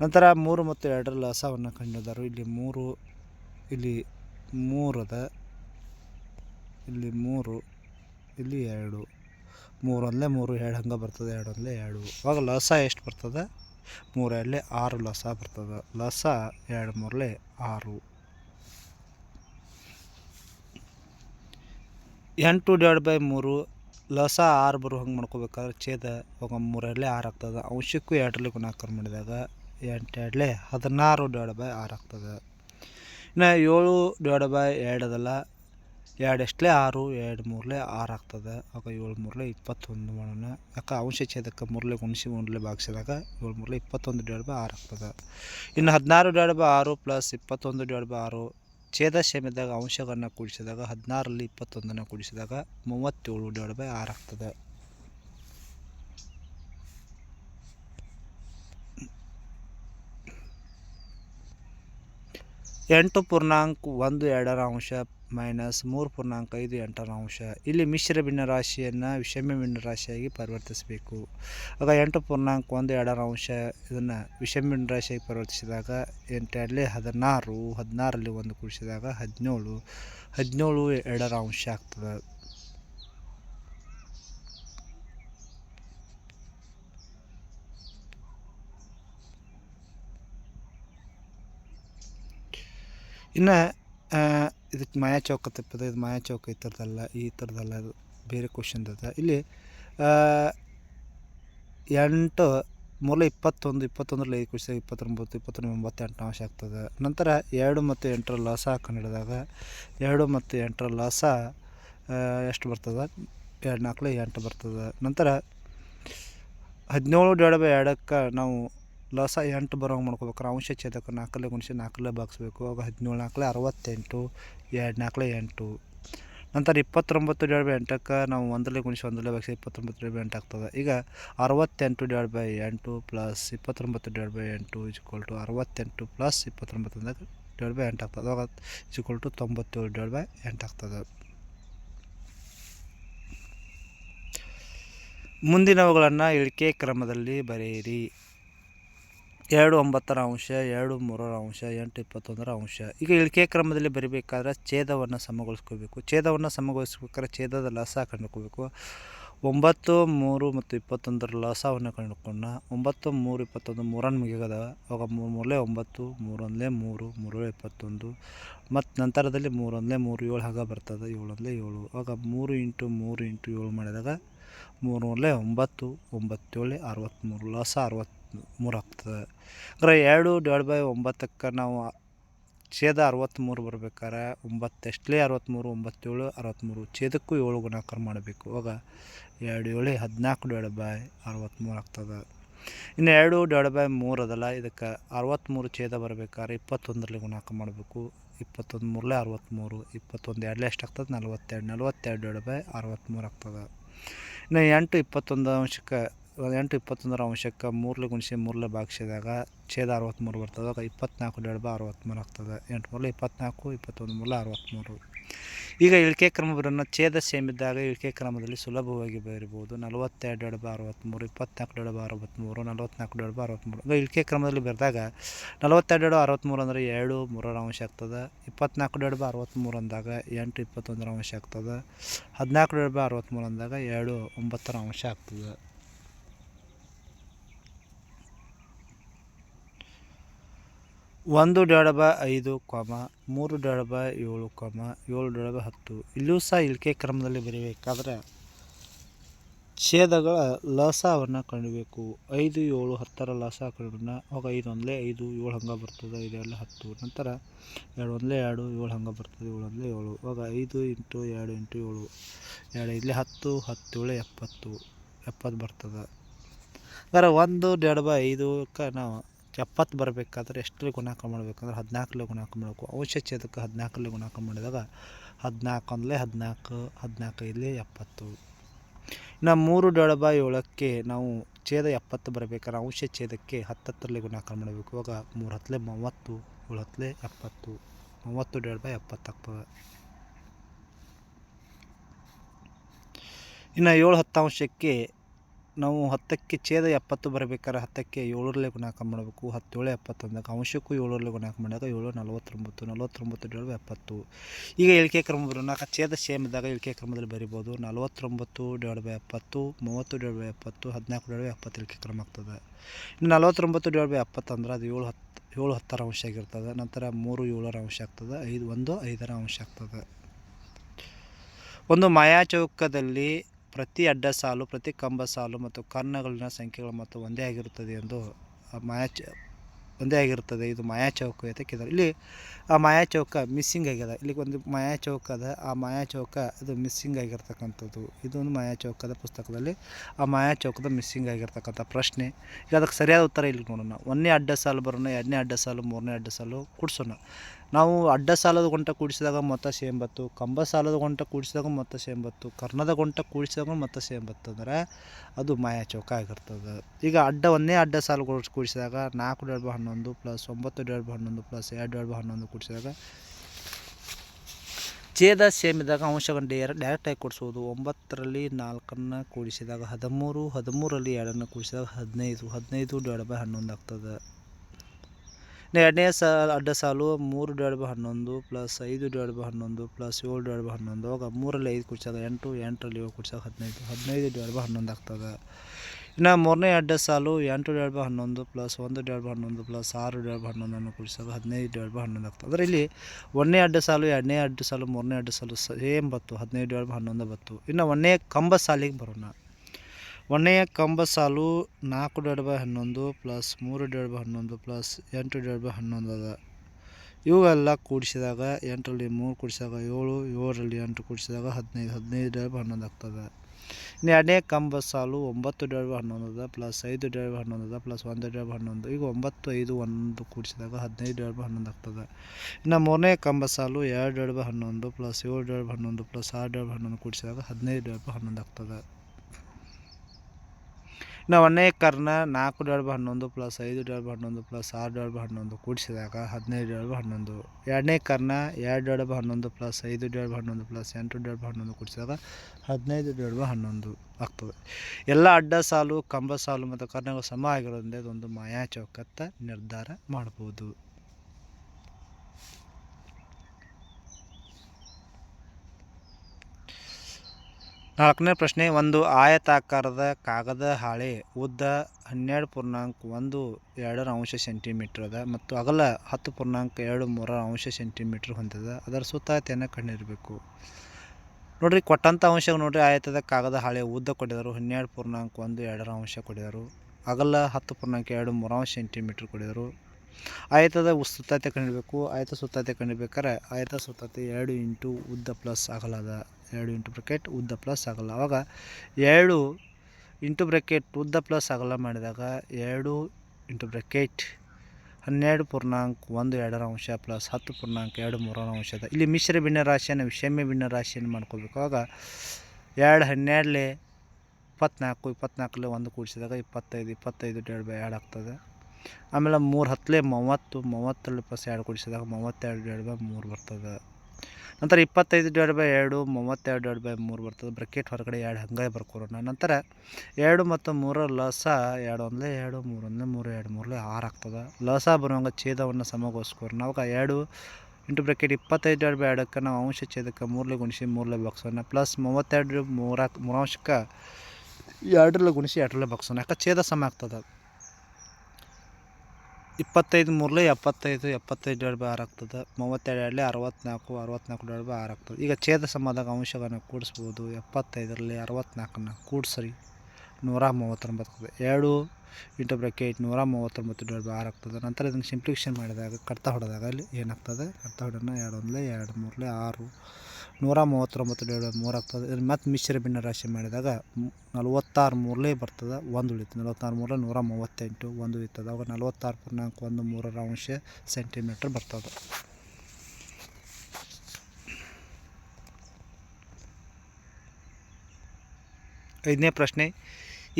ನಂತರ ಮೂರು ಮತ್ತು ಎರಡರ ಲಸವನ್ನು ಕಂಡಿದ್ದಾರೆ ಇಲ್ಲಿ ಮೂರು, ಇಲ್ಲಿ ಮೂರದ ಇಲ್ಲಿ ಮೂರು, ಇಲ್ಲಿ ಎರಡು. ಮೂರು ಮೂರು, ಎರಡು ಹಂಗೆ ಬರ್ತದೆ. ಎರಡು ಒಂದಲೇ ಎರಡು. ಅವಾಗ ಲಸ ಎಷ್ಟು ಬರ್ತದೆ? ಮೂರು ಆರು ಲಸ ಬರ್ತದೆ. ಲಸ ಎರಡು ಮೂರಲೇ ಆರು. ಎಂಟು ಡಿವೈಡ್ ಬೈ ಮೂರು ಲಸ ಆರು ಬರೋ ಹಂಗೆ ಮಾಡ್ಕೋಬೇಕಾದ್ರೆ ಛೇದ ಹೋಗ ಮೂರಲ್ಲೇ ಆರು ಆಗ್ತದೆ. ಅಂಶಕ್ಕೂ ಎರಡರಲ್ಲಿ ಗುಣಾಕಾರ ಮಾಡಿದಾಗ ಎಂಟು ಎರಡಲೆ ಹದಿನಾರು ಡಿವೈಡ್ ಬೈ ಆರು ಆಗ್ತದೆ. ಇನ್ನು ಏಳು ಡಿವೈಡ್ ಬೈ ಎರಡು ಅದಲ್ಲ, ಎರಡು ಎಷ್ಟಲೇ ಆರು, ಎರಡು ಮೂರಲೆ ಆರು ಆಗ್ತದೆ. ಆಗ ಏಳು ಮೂರಲೆ ಇಪ್ಪತ್ತೊಂದು ಮಾಡೋಣ. ಯಾಕೆ ಅಂಶ ಛೇದಕ್ಕೆ ಮೂರಲೆ ಗುಣಿಸಿ ಮೂರಲೇ ಭಾಗಿಸಿದಾಗ ಏಳು ಮೂರಲೆ ಇಪ್ಪತ್ತೊಂದು ಡಿವೈಡ್ ಬೈ ಆರು ಆಗ್ತದೆ. ಇನ್ನು ಹದಿನಾರು ಡಿವೈಡ್ ಬೈ ಆರು ಪ್ಲಸ್ ಇಪ್ಪತ್ತೊಂದು ಡಿವೈಡ್ ಬೈ ಆರು ಛೇದ ಶೇಮಿದಾಗ ಅಂಶಗಳನ್ನು ಕೂಡಿಸಿದಾಗ ಹದಿನಾರರಲ್ಲಿ ಇಪ್ಪತ್ತೊಂದನ್ನು ಕೂಡಿಸಿದಾಗ ಮೂವತ್ತೇಳು ಡಿವೈಡ್ ಬೈ ಆರು ಆಗ್ತದೆ. ಎಂಟು ಪೂರ್ಣಾಂಕ ಒಂದು ಎರಡರ ಅಂಶ ಮೈನಸ್ ಮೂರು ಪೂರ್ಣಾಂಕ ಐದು ಎಂಟರ ಅಂಶ. ಇಲ್ಲಿ ಮಿಶ್ರ ಭಿನ್ನರಾಶಿಯನ್ನು ವಿಷಮ ಭಿನ್ನರಾಶಿಯಾಗಿ ಪರಿವರ್ತಿಸಬೇಕು. ಆಗ ಎಂಟು ಪೂರ್ಣಾಂಕ ಒಂದು ಎರಡರ ಅಂಶ ಇದನ್ನು ವಿಷಮ ಭಿನ್ನರಾಶಿಯಾಗಿ ಪರಿವರ್ತಿಸಿದಾಗ ಎಂಟರಲ್ಲಿ ಹದಿನಾರು, ಹದಿನಾರಲ್ಲಿ ಒಂದು ಕೂಡಿಸಿದಾಗ ಹದಿನೇಳು ಹದಿನೇಳು ಎರಡರ ಅಂಶ ಆಗ್ತದೆ. ಇನ್ನು ಇದಕ್ಕೆ ಮಾಯಾ ಚೌಕ ತಪ್ಪಿದೆ, ಇದು ಮಾಯಾ ಚೌಕ ಈ ಥರದಲ್ಲ ಈ ಥರದಲ್ಲ ಅದು ಬೇರೆ ಕ್ವಶನ್ ಅದ. ಇಲ್ಲಿ ಎಂಟು, ಮೂಲ ಇಪ್ಪತ್ತೊಂದು, ಇಪ್ಪತ್ತೊಂದರಲ್ಲಿ ಐದು ಕ್ವಶನ್ ಇಪ್ಪತ್ತೊಂಬತ್ತು ಇಪ್ಪತ್ತೊಂದು ಎಂಟು ಅಂಶ ಆಗ್ತದೆ. ನಂತರ ಎರಡು ಮತ್ತು ಎಂಟರ ಲಾಸ ಹಿಡಿದಾಗ, ಎರಡು ಮತ್ತು ಎಂಟರ ಲಾಸ ಎಷ್ಟು ಬರ್ತದೆ? ಎರಡು ನಾಲ್ಕು ಎಂಟು ಬರ್ತದೆ. ನಂತರ ಹದಿನೇಳು ಎರಡು ಬೈ ಎರಡಕ್ಕೆ ನಾವು ಲಸ ಎಂಟು ಬರೋಂಗೆ ಮಾಡ್ಕೋಬೇಕು. ಅಂಶ ಛೇದಕ ನಾಲ್ಕಲ್ಲೇ ಗುಣಿಸಿ, ನಾಲ್ಕಲ್ಲೇ ಬಾಗಿಸ್ಬೇಕು ಆಗ ಹದಿನೇಳು ನಾಲ್ಕಲೆ ಅರವತ್ತೆಂಟು, ಎರಡು ನಾಲ್ಕಲೇ ಎಂಟು. ನಂತರ ಇಪ್ಪತ್ತೊಂಬತ್ತು ಡಿವೈಡ್ ಬೈ ಎಂಟಕ್ಕೆ ನಾವು ಒಂದಲೇ ಗುಣಿಸಿ ಒಂದಲೇ ಬಾಗಿಸಿ ಇಪ್ಪತ್ತೊಂಬತ್ತು ಡಿವೈಡ್ ಬೈ ಎಂಟು ಆಗ್ತದೆ. ಈಗ ಅರವತ್ತೆಂಟು ಡಿವೈಡ್ ಬೈ ಎಂಟು ಪ್ಲಸ್ ಇಪ್ಪತ್ತೊಂಬತ್ತು ಡಿವೈಡ್ ಬೈ ಎಂಟು ಇಸ್ ಈಕ್ವಲ್ ಟು ಅರವತ್ತೆಂಟು ಪ್ಲಸ್ ಇಪ್ಪತ್ತೊಂಬತ್ತು ಅಂದಾಗ ಡಿವೈಡ್ ಬೈ ಎಂಟು ಆಗ್ತದೆ. ಅವಾಗ ಇಸ್ ಟು ತೊಂಬತ್ತೇಳು ಡಿವೈಡ್ ಬೈ ಎಂಟು ಆಗ್ತದೆ. ಮುಂದಿನವುಗಳನ್ನು ಇಳಿಕೆ ಕ್ರಮದಲ್ಲಿ ಬರೆಯಿರಿ. ಎರಡು ಒಂಬತ್ತರ ಅಂಶ, ಎರಡು ಮೂರರ ಅಂಶ, ಎಂಟು ಇಪ್ಪತ್ತೊಂದರ ಅಂಶ. ಈಗ ಇಳಿಕೆ ಕ್ರಮದಲ್ಲಿ ಬರಿಬೇಕಾದ್ರೆ ಛೇದವನ್ನು ಸಮಗೊಳಿಸ್ಕೋಬೇಕು ಛೇದವನ್ನು ಸಮಗೊಳಿಸ್ಬೇಕಾದ್ರೆ ಛೇದದ ಲಾಸ ಕಂಡುಕೋಬೇಕು ಒಂಬತ್ತು ಮೂರು ಮತ್ತು ಇಪ್ಪತ್ತೊಂದರ ಲಾಸವನ್ನು ಕಂಡುಕೊಂಡ ಒಂಬತ್ತು ಮೂರು ಇಪ್ಪತ್ತೊಂದು ಮೂರನ್ನು ಮುಗಿಯೋದ? ಅವಾಗ ಮೂರು ಮೂರಲೇ ಒಂಬತ್ತು ಮೂರೊಂದಲೇ ಮೂರು ಮೂರಲೇ ಇಪ್ಪತ್ತೊಂದು, ಮತ್ತು ನಂತರದಲ್ಲಿ ಮೂರೊಂದಲೇ ಮೂರು, ಏಳು ಹಾಗೆ ಬರ್ತದೆ? ಏಳೊಂದಲೇ ಏಳು. ಆಗ ಮೂರು ಇಂಟು ಮೂರು ಇಂಟು ಏಳು ಮಾಡಿದಾಗ ಮೂರು ಮೂರಲೇ ಒಂಬತ್ತು, ಒಂಬತ್ತೇಳು ಅರವತ್ತ್ಮೂರು ಲಾಸ ಅರವತ್ತು. ಮೂರು ಆಗ್ತದೆ ಅಂದರೆ ಎರಡು ಡಿವೈಡ್ ಬೈ ಒಂಬತ್ತಕ್ಕೆ ನಾವು ಛೇದ ಅರವತ್ತ್ಮೂರು ಬರ್ಬೇಕಾದ್ರೆ ಒಂಬತ್ತು ಎಷ್ಟಲೇ ಅರವತ್ತ್ಮೂರು ಒಂಬತ್ತೇಳು ಅರವತ್ತ್ಮೂರು ಛೇದಕ್ಕೂ ಏಳು ಗುಣಾಕಾರ ಮಾಡಬೇಕು. ಅವಾಗ ಎರಡು ಏಳು ಹದಿನಾಲ್ಕು ಡಿವೈಡ್ ಬೈ ಅರವತ್ತ್ಮೂರು ಆಗ್ತದೆ. ಇನ್ನು ಎರಡು ಡಿವೈಡ್ ಬೈ ಮೂರು ಅದಲ್ಲ, ಇದಕ್ಕೆ ಅರವತ್ತ್ಮೂರು ಛೇದ ಬರಬೇಕಾದ್ರೆ ಇಪ್ಪತ್ತೊಂದರಲ್ಲಿ ಗುಣಾಕಾರ ಮಾಡಬೇಕು. ಇಪ್ಪತ್ತೊಂದು ಮೂರಲೇ ಅರವತ್ತ್ಮೂರು ಇಪ್ಪತ್ತೊಂದು ಎರಡಲೇ ಎಷ್ಟಾಗ್ತದೆ ನಲ್ವತ್ತೆರಡು. ನಲವತ್ತೆರಡು ಡಿವೈಡ್ ಬೈ ಅರವತ್ತ್ಮೂರು ಆಗ್ತದೆ. ಇನ್ನು ಎಂಟು ಇಪ್ಪತ್ತೊಂದು ಅಂಶಕ್ಕೆ ಎಂಟು ಇಪ್ಪತ್ತೊಂದರ ಅಂಶಕ್ಕೆ ಮೂರಲೆ ಗುಣಿಸಿ ಮೂರಲೆ ಭಾಗಿಸಿದಾಗ ಛೇದ ಅರವತ್ತ್ಮೂರು ಬರ್ತದೆ ಆಗ ಇಪ್ಪತ್ನಾಲ್ಕು ಬಾ ಅರವತ್ತ್ಮೂರು ಆಗ್ತದೆ. ಎಂಟು ಮೂರಲೆ ಇಪ್ಪತ್ನಾಲ್ಕು ಇಪ್ಪತ್ತೊಂದು ಮೂಲ ಅರವತ್ತ್ಮೂರು ಈಗ ಇಳಿಕೆ ಕ್ರಮವನ್ನು ಛೇದ ಸೇಮಿದ್ದಾಗ ಇಳಿಕೆ ಕ್ರಮದಲ್ಲಿ ಸುಲಭವಾಗಿ ಬರೀಬೋದು. ನಲವತ್ತೆರಡು ಎರಡು ಬೈ ಅರವತ್ತ್ಮೂರು ಇಪ್ಪತ್ನಾಲ್ಕು ಬೈ ಅರವತ್ತ್ಮೂರು ನಲವತ್ತ್ನಾಲ್ಕು ಡಿವೈಡ್ ಬೈ ಅರವತ್ತ್ಮೂರು ಈಗ ಇಳಿಕೆ ಕ್ರಮದಲ್ಲಿ ಬರೆದಾಗ ನಲವತ್ತೆರಡು ಅರವತ್ತ್ಮೂರು ಅಂದರೆ ಎರಡು ಮೂರರ ಅಂಶ ಆಗ್ತದೆ. ಇಪ್ಪತ್ನಾಲ್ಕು ಎರಡು ಬ ಅರವತ್ತ್ಮೂರು ಅಂದಾಗ ಎಂಟು, ಇಪ್ಪತ್ತೊಂದರ ಅಂಶ ಆಗ್ತದೆ. ಹದಿನಾಲ್ಕು ಡಿವೈಡ್ ಬೈ ಅರವತ್ತ್ಮೂರು ಅಂದಾಗ ಎರಡು ಒಂಬತ್ತರ ಅಂಶ ಆಗ್ತದೆ. ಒಂದು ಡಿವೈಡ್ ಬೈ ಐದು ಕಾಮ, ಮೂರು ಡಿವೈಡ್ ಬೈ ಏಳು ಕಾಮ, ಏಳು ಡಿವೈಡ್ ಬ ಹತ್ತು. ಇಲ್ಲೂ ಸಹ ಇಳಿಕೆ ಕ್ರಮದಲ್ಲಿ ಬರೀಬೇಕಾದ್ರೆ ಛೇದಗಳ ಲಸವನ್ನು ಕಂಡುಬೇಕು. ಐದು, ಏಳು, ಹತ್ತರ ಲಸ ಕಂಡು ಅವಾಗ ಐದು ಒಂದಲೇ ಐದು, ಏಳು ಹಂಗೆ ಬರ್ತದೆ, ಐದು ಎಲ್ಲ ಹತ್ತು. ನಂತರ ಎರಡು ಒಂದಲೇ ಎರಡು, ಏಳು ಹಂಗೆ ಬರ್ತದೆ, ಏಳು ಒಂದಲೇ ಏಳು. ಅವಾಗ ಐದು ಇಂಟು ಎರಡು ಇಂಟು ಏಳು. ಎರಡು ಐದಲೇ ಹತ್ತು ಹತ್ತು ಏಳು ಎಪ್ಪತ್ತು. ಎಪ್ಪತ್ತು ಬರ್ತದೆ. ಅಂದರೆ ಒಂದು ಡಿವೈಡ್ ಬೈ ಐದಕ್ಕೆ ನಾವು ಎಪ್ಪತ್ತು ಬರಬೇಕಾದ್ರೆ ಎಷ್ಟು ಗುಣಾಕಾರ ಮಾಡ್ಬೇಕಂದ್ರೆ ಹದಿನಾಲ್ಕಲೆ ಗುಣಾಕಾರ ಮಾಡಬೇಕು. ಅಂಶ ಛೇದಕ್ಕೆ ಹದಿನಾಲ್ಕಲೆ ಗುಣಾಕಾರ ಮಾಡಿದಾಗ ಹದಿನಾಲ್ಕು ಒಂದಲೇ ಹದಿನಾಲ್ಕು ಹದಿನಾಲ್ಕು ಐದಲೇ ಎಪ್ಪತ್ತು. ಇನ್ನು ಮೂರು ಡೊಳಬ ಏಳಕ್ಕೆ ನಾವು ಛೇದ ಎಪ್ಪತ್ತು ಬರಬೇಕಾದ್ರೆ ಅಂಶ ಛೇದಕ್ಕೆ ಹತ್ತತ್ತರಲ್ಲಿ ಗುಣಾಕಾರ ಮಾಡಬೇಕು. ಇವಾಗ ಮೂರು ಹತ್ತಲೇ ಮೂವತ್ತು, ಏಳು ಹತ್ತಲೇ ಎಪ್ಪತ್ತು. ಮೂವತ್ತು ಡೊಳಬ ಬೈ ಎಪ್ಪತ್ತು ಆಗ್ತದೆ. ಇನ್ನು ಏಳು ಹತ್ತಾಂಶಕ್ಕೆ ನಾವು ಹತ್ತಕ್ಕೆ ಛೇದ ಎಪ್ಪತ್ತು ಬರಬೇಕಾದ್ರೆ ಹತ್ತಕ್ಕೆ ಏಳರಲ್ಲೇ ಗುಣಾಕ ಮಾಡಬೇಕು. ಹತ್ತೇಳು ಎಪ್ಪತ್ತೊಂದಕ್ಕೆ ಅಂಶಕ್ಕೂ ಏಳರಲ್ಲೇ ಗುಣಾಕ ಮಾಡಿದಾಗ ಏಳು, ನಲವತ್ತೊಂಬತ್ತು ನಲವತ್ತೊಂಬತ್ತು ಏಳು ಎಪ್ಪತ್ತು. ಈಗ ಇಳಿಕೆ ಕ್ರಮ ಬರೋಣ. ಛೇದ ಸೇಮ್ ಇದ್ದಾಗ ಇಳಿಕೆ ಕ್ರಮದಲ್ಲಿ ಬರಿಬೋದು. ನಲವತ್ತೊಂಬತ್ತು ಡಿವೈಡ್ ಬೈ ಎಪ್ಪತ್ತು, ಮೂವತ್ತು ಡಿವೈಡ್ ಬೈ ಎಪ್ಪತ್ತು, ಹದಿನಾಲ್ಕು ಡಿವೈಡ್ ಬೈ ಎಪ್ಪತ್ತು ಇಳಿಕೆ ಕ್ರಮ ಆಗ್ತದೆ. ಇನ್ನು ನಲವತ್ತೊಂಬತ್ತು ಡಿವೈಡ್ ಬೈ ಎಪ್ಪತ್ತು ಅಂದ್ರೆ ಅದು ಏಳು ಹತ್ತು, ಏಳು ಹತ್ತರ ಅಂಶ ಆಗಿರ್ತದೆ. ನಂತರ ಮೂರು, ಏಳರ ಅಂಶ ಆಗ್ತದೆ. ಐದು, ಒಂದು, ಐದರ ಅಂಶ ಆಗ್ತದೆ. ಒಂದು ಮಾಯಾ ಚೌಕದಲ್ಲಿ ಪ್ರತಿ ಅಡ್ಡ ಸಾಲು, ಪ್ರತಿ ಕಂಬ ಸಾಲು ಮತ್ತು ಕರ್ಣಗಳಿನ ಸಂಖ್ಯೆಗಳು ಮತ್ತು ಒಂದೇ ಆಗಿರುತ್ತದೆ ಎಂದು ಆ ಮಾಯಾ ಚ, ಒಂದೇ ಆಗಿರುತ್ತದೆ. ಇದು ಮಾಯಾ ಚೌಕ ಇದಕ್ಕಿದ್ದಾರೆ ಇಲ್ಲಿ ಆ ಮಾಯಾ ಚೌಕ ಮಿಸ್ಸಿಂಗ್ ಆಗ್ಯದ ಇಲ್ಲಿ ಒಂದು ಮಾಯಾ ಚೌಕ ಅದ ಆ ಮಾಯಾ ಚೌಕ ಅದು ಮಿಸ್ಸಿಂಗ್ ಆಗಿರ್ತಕ್ಕಂಥದ್ದು. ಇದೊಂದು ಮಾಯಾ ಚೌಕದ ಪುಸ್ತಕದಲ್ಲಿ ಆ ಮಾಯಾ ಚೌಕದ ಮಿಸ್ಸಿಂಗ್ ಆಗಿರ್ತಕ್ಕಂಥ ಪ್ರಶ್ನೆ. ಈಗ ಅದಕ್ಕೆ ಸರಿಯಾದ ಉತ್ತರ ಇಲ್ಲಿ ನೋಡೋಣ. ಒಂದನೇ ಅಡ್ಡ ಸಾಲು ಬರೋಣ, ಎರಡನೇ ಅಡ್ಡ ಸಾಲು, ಮೂರನೇ ಅಡ್ಡ ಸಾಲು, ಕೂಡಿಸೋಣ. ನಾವು ಅಡ್ಡ ಸಾಲದ ಗೊಂಟ ಕೂಡಿಸಿದಾಗ ಮೊತ್ತ ಸೇಮ್ ಬತ್ತು ಕಂಬ ಸಾಲದ ಗೊಂಟ ಕೂಡಿಸಿದಾಗ ಮೊತ್ತ ಸೇಮ್ ಬತ್ತು ಕರ್ಣದ ಗೊಂಟ ಕೂಡಿಸಿದಾಗ ಮೊತ್ತ ಸೇಮ್ ಬತ್ತು ಅಂದ್ರೆ ಅದು ಮಾಯಾ ಚೌಕ ಆಗಿರ್ತದೆ. ಈಗ ಅಡ್ಡ ಒಂದೇ ಅಡ್ಡ ಸಾಲ ಕೂಡಿಸಿದಾಗ ನಾಲ್ಕು ಡಿವೈಡ್ ಹನ್ನೊಂದು ಪ್ಲಸ್ ಒಂಬತ್ತು ಡಿವೈಡ್ ಹನ್ನೊಂದು ಪ್ಲಸ್ ಎರಡು ಡಿವೈಡ್ ಹನ್ನೊಂದು ಕೂಡಿಸಿದಾಗ ಛೇದ ಸೇಮ್ ಇದ್ದಾಗ ಅಂಶವನ್ನು ಡೈರೆಕ್ಟ್ ಡೈರೆಕ್ಟಾಗಿ ಕೊಡಿಸೋದು ಒಂಬತ್ತರಲ್ಲಿ ನಾಲ್ಕನ್ನು ಕೂಡಿಸಿದಾಗ ಹದಿಮೂರು ಹದಿಮೂರರಲ್ಲಿ ಎರಡನ್ನು ಕೂಡಿಸಿದಾಗ ಹದಿನೈದು ಹದಿನೈದು ಡಿವೈಡ್ ಹನ್ನೊಂದು ಆಗ್ತದೆ. ಎರಡನೇ ಸಾ, ಅಡ್ಡ ಸಾಲು ಮೂರು ಡಿವೈಡ್ ಬೈ ಹನ್ನೊಂದು ಪ್ಲಸ್ ಐದು ಡಿವೈಡ್ ಬೈ ಹನ್ನೊಂದು ಪ್ಲಸ್ ಏಳು ಡಿವೈಡ್ ಬೈ ಹನ್ನೊಂದು. ಅವಾಗ ಮೂರಲ್ಲಿ ಐದು ಕುಡ್ಸಾಗ ಎಂಟು, ಎಂಟರಲ್ಲಿ ಏಳು ಕುಡ್ಸಾಗ ಹದಿನೈದು. ಹದಿನೈದು ಡಿವೈಡ್ ಬೈ ಹನ್ನೊಂದು ಆಗ್ತದೆ. ಇನ್ನು ಮೂರನೇ ಅಡ್ಡ ಸಾಲು ಎಂಟು ಡಿವೈಡ್ ಬೈ ಹನ್ನೊಂದು ಪ್ಲಸ್ ಒಂದು ಡಿವೈಡ್ ಬೈ ಹನ್ನೊಂದು ಪ್ಲಸ್ ಆರು ಡಿವೈಡ್ ಬೈ ಹನ್ನೊಂದನ್ನು ಕುಡಿಸಾಗ ಹದಿನೈದು ಡಿವೈಡ್ ಬೈ ಹನ್ನೊಂದು ಆಗ್ತದೆ. ಅಂದರೆ ಇಲ್ಲಿ ಒಂದನೇ ಅಡ್ಡ ಸಾಲು, ಎರಡನೇ ಅಡ್ಡ ಸಾಲು, ಮೂರನೇ ಅಡ್ಡ ಸಾಲು ಸೇಮ್ ಬತ್ತು, ಹದಿನೈದು ಡಿವೈಡ್ ಬೈ ಹನ್ನೊಂದು ಬತ್ತು. ಇನ್ನು ಒಂದನೇ ಕಂಬ ಸಾಲಿಗೆ ಬರೋಣ. ಒಂದನೆಯ ಕಂಬ ಸಾಲು ನಾಲ್ಕು ಡಿವೈಡ್ ಬೈ ಹನ್ನೊಂದು ಪ್ಲಸ್ ಮೂರು ಡಿವೈಡ್ ಬೈ ಹನ್ನೊಂದು ಪ್ಲಸ್ ಎಂಟು ಡಿವೈಡ್ ಬೈ ಹನ್ನೊಂದು ಅದ ಇವೆಲ್ಲ ಕೂಡಿಸಿದಾಗ ಎಂಟರಲ್ಲಿ ಮೂರು ಕೂಡಿಸಿದಾಗ ಏಳು ಏಳರಲ್ಲಿ ಎಂಟು ಕೂಡಿಸಿದಾಗ ಹದಿನೈದು ಹದಿನೈದು ಡಿವೈಡ್ ಬೈ ಹನ್ನೊಂದು ಆಗ್ತದೆ ಇನ್ನು ಎರಡನೇ ಕಂಬ ಸಾಲು ಒಂಬತ್ತು ಡಿವೈಡ್ ಬೈ ಹನ್ನೊಂದು ಅದ ಪ್ಲಸ್ ಐದು ಡಿವೈಡ್ ಬೈ ಹನ್ನೊಂದು ಅದ ಪ್ಲಸ್ ಒಂದು ಡಿವೈಡ್ ಬೈ ಹನ್ನೊಂದು ಈಗ ಒಂಬತ್ತು ಐದು ಒಂದು ಕೂಡಿಸಿದಾಗ ಹದಿನೈದು ಡಿವೈಡ್ ಬೈ ಹನ್ನೊಂದು ಆಗ್ತದೆ ಇನ್ನು ಮೂರನೇ ಕಂಬ ಸಾಲು ಎರಡು ಡಿವೈಡ್ ಬೈ ಹನ್ನೊಂದು ಪ್ಲಸ್ ಏಳು ಡಿವೈಡ್ ಬೈ ಹನ್ನೊಂದು ಪ್ಲಸ್ ಆರು ಡಿವೈಡ್ ಬೈ ಹನ್ನೊಂದು ಕೂಡಿಸಿದಾಗ ಹದಿನೈದು ಡಿವೈಡ್ ಬೈ ಹನ್ನೊಂದು ಆಗ್ತದೆ ಇನ್ನು ಅನೇಕ ಕರ್ನ ನಾಲ್ಕು ಡಿವೈಡ್ ಬೈ ಹನ್ನೊಂದು ಪ್ಲಸ್ ಐದು ಡಿವೈಡ್ ಬೈ ಹನ್ನೊಂದು ಪ್ಲಸ್ ಆರು ಡಿವೈಡ್ ಬೈ ಹನ್ನೊಂದು ಕೂಡಿಸಿದಾಗ ಹದಿನೈದು ಡಿವೈಡ್ ಬೈ ಹನ್ನೊಂದು. ಎರಡನೇ ಕರ್ನ ಎರಡು ಡಿವೈಡ್ ಬೈ ಹನ್ನೊಂದು ಪ್ಲಸ್ ಐದು ಡಿವೈಡ್ ಬೈ ಹನ್ನೊಂದು ಪ್ಲಸ್ ಎಂಟು ಡಿವೈಡ್ ಬೈ ಹನ್ನೊಂದು ಕೂಡಿಸಿದಾಗ ಹದಿನೈದು ಡಾಳ್ಬ ಹನ್ನೊಂದು ಆಗ್ತದೆ. ಎಲ್ಲ ಅಡ್ಡ ಸಾಲು, ಕಂಬ ಸಾಲು ಮತ್ತು ಕರ್ಣಗಳು ಸಮ ಆಗಿರೋದ್ರಿಂದ ಇದೊಂದು ಮಾಯಾ ಚೌಕತ್ತ ನಿರ್ಧಾರ ಮಾಡ್ಬೋದು. ನಾಲ್ಕನೇ ಪ್ರಶ್ನೆ, ಒಂದು ಆಯತಾಕಾರದ ಕಾಗದ ಹಾಳೆ, ಉದ್ದ ಹನ್ನೆರಡು ಪೂರ್ಣಾಂಕ ಒಂದು, ಎರಡರ ಅಂಶ ಸೆಂಟಿಮೀಟ್ರ್ ಅದ ಮತ್ತು ಅಗಲ ಹತ್ತು ಪೂರ್ಣಾಂಕ ಎರಡು, ಮೂರರ ಅಂಶ ಸೆಂಟಿಮೀಟ್ರ್ ಹೊಂದಿದೆ ಅದರ ಸುತ್ತಾತೆಯನ್ನು ಕಂಡಿರಬೇಕು. ನೋಡ್ರಿ, ಕೊಟ್ಟಂಥ ಅಂಶ ನೋಡ್ರಿ, ಆಯತದ ಕಾಗದ ಹಾಳೆ, ಉದ್ದ ಕೊಡಿದರು ಹನ್ನೆರಡು ಪೂರ್ಣಾಂಕ ಒಂದು, ಎರಡರ ಅಂಶ ಕೊಡಿದರು ಅಗಲ ಹತ್ತು ಪೂರ್ಣಾಂಕ ಎರಡು ಮೂರಾಂಶ ಸೆಂಟಿಮೀಟ್ರ್ ಕೊಟ್ಟಿದ್ದಾರೆ. ಆಯತದ ಸುತ್ತಾತೆ ಕಂಡಿರಬೇಕು. ಆಯತ ಸುತ್ತಾತೆ ಕಂಡಿರ್ಬೇಕಾದ್ರೆ ಆಯತ ಸುತ್ತಾತೆ ಎರಡು ಇಂಟು ಉದ್ದ ಪ್ಲಸ್ ಅಗಲದ ಎರಡು ಇಂಟು ಬ್ರಕೆಟ್ ಉದ್ದ ಪ್ಲಸ್ ಆಗಲ್ಲ. ಆವಾಗ ಎರಡು ಇಂಟು ಬ್ರಕೆಟ್ ಉದ್ದ ಪ್ಲಸ್ ಅಗಲ ಮಾಡಿದಾಗ ಎರಡು ಇಂಟು ಬ್ರಕೆಟ್ ಹನ್ನೆರಡು ಪೂರ್ಣಾಂಕ ಒಂದು ಎರಡರ ಅಂಶ ಪ್ಲಸ್ ಹತ್ತು ಪೂರ್ಣಾಂಕ ಎರಡು ಮೂರರ ಅಂಶದ. ಇಲ್ಲಿ ಮಿಶ್ರ ಭಿನ್ನ ರಾಶಿಯನ್ನು ವಿಷಮ್ಯ ಭಿನ್ನ ರಾಶಿಯನ್ನು ಮಾಡ್ಕೋಬೇಕು ಆವಾಗ ಎರಡು ಹನ್ನೆರಡಲೆ ಇಪ್ಪತ್ನಾಲ್ಕು, ಇಪ್ಪತ್ನಾಲ್ಕಲೆ ಒಂದು ಕೂಡಿಸಿದಾಗ ಇಪ್ಪತ್ತೈದು ಇಪ್ಪತ್ತೈದು ಎರಡು ಬೈ ಎರಡು ಆಗ್ತದೆ. ಆಮೇಲೆ ಮೂರು ಹತ್ತಲೆ ಮೂವತ್ತು, ಮೂವತ್ತರಲ್ಲಿ ಪ್ಲಸ್ ಎರಡು ಕೂಡಿಸಿದಾಗ ಮೂವತ್ತೆರಡು ಡಿವೈಡ್ ಬೈ ಮೂರು ಬರ್ತದೆ. ನಂತರ ಇಪ್ಪತ್ತೈದು ಡಿವೈಡ್ ಬೈ ಎರಡು, ಮೂವತ್ತೆರಡು ಡಿವೈಡ್ ಬೈ ಮೂರು ಬರ್ತದೆ. ಬ್ರಕೆಟ್ ಹೊರಗಡೆ ಎರಡು ಹಂಗೆ ಬರ್ಕೊರೋಣ ನಂತರ ಎರಡು ಮತ್ತು ಮೂರು ಲಸ ಎರಡು ಒಂದಲೇ ಎರಡು, ಮೂರು ಒಂದಲೇ ಮೂರು, ಎರಡು ಮೂರಲೇ ಆರು ಆಗ್ತದೆ. ಲಸ ಬರುವಂಗೆ ಛೇದವನ್ನು ಸಮಗೋಸ್ಕರ. ನಾವು ಎರಡು ಇಂಟು ಬ್ರಕೆಟ್ ಇಪ್ಪತ್ತೈದು ಡಿವೈಡ್ ಬೈ ಎರಡಕ್ಕೆ ನಾವು ಅಂಶ ಛೇದಕ್ಕೆ ಮೂರಲೆ ಗುಣಿಸಿ ಮೂರಲೆ ಬಾಕ್ಸೋಣ. ಪ್ಲಸ್ ಮೂವತ್ತೆರಡು ಮೂರ ಮೂರಾಂಶಕ್ಕೆ ಎರಡರಲ್ಲೇ ಗುಣಿಸಿ ಎರಡರಲ್ಲೇ ಬಗ್ಸೋಣ ಯಾಕೆ ಛೇದ ಸಮ ಆಗ್ತದೆ? ಇಪ್ಪತ್ತೈದು ಮೂರಲೆ ಎಪ್ಪತ್ತೈದು ಎಪ್ಪತ್ತೈದು ಡಿವೈಡ್ ಬೈ ಆರು ಆಗ್ತದೆ. ಮೂವತ್ತೆರಡು ಎರಡಲೆ ಅರವತ್ತ್ನಾಲ್ಕು ಅರವತ್ತ್ನಾಲ್ಕು ಡಿವೈಡ್ ಬೈ ಆರು ಆಗ್ತದೆ. ಈಗ ಛೇದ ಸಮಾದಾಗ ಅಂಶಗಳನ್ನು ಕೂಡಿಸ್ಬೋದು. ಎಪ್ಪತ್ತೈದರಲ್ಲಿ ಅರವತ್ತ್ನಾಲ್ಕನ್ನು ಕೂಡಿಸ್ರಿ. ನೂರ ಮೂವತ್ತೊಂಬತ್ತು ಎರಡು ಇಂಟು ಬ್ರಕೆಟ್ ನೂರ ಮೂವತ್ತೊಂಬತ್ತು ಡಿವೈಡ್ ಬೈ ಆರು ಆಗ್ತದೆ. ನಂತರ ಇದನ್ನು ಸಿಂಪ್ಲಿಫಿಕೇಷನ್ ಮಾಡಿದಾಗ, ಕಡ್ತ ಹೊಡೆದಾಗ ಅಲ್ಲಿ ಏನಾಗ್ತದೆ? ಕಡ್ತ ಎರಡು ಒಂದಲೇ ಎರಡು ಮೂರಲೆ ಆರು. ನೂರ ಮೂವತ್ತೊಂಬತ್ತು ಡಿವೈಡ್ ಮೂರಾಗ್ತದೆ. ಇದನ್ನು ಮತ್ತೆ ಮಿಶ್ರ ಭಿನ್ನ ರಾಶಿ ಮಾಡಿದಾಗ ನಲವತ್ತಾರು ಮೂರಲೇ ಬರ್ತದೆ, ಒಂದು ಉಳಿತು ನಲವತ್ತಾರು ಮೂರ ನೂರ ಮೂವತ್ತೆಂಟು ಒಂದು ಉಳಿತದೆ ಅವಾಗ ನಲವತ್ತಾರು ಪೂರ್ಣಾಂಕ ಒಂದು ಮೂರರ ಅಂಶ ಸೆಂಟಿಮೀಟ್ರ್ ಬರ್ತದೆ. ಐದನೇ ಪ್ರಶ್ನೆ,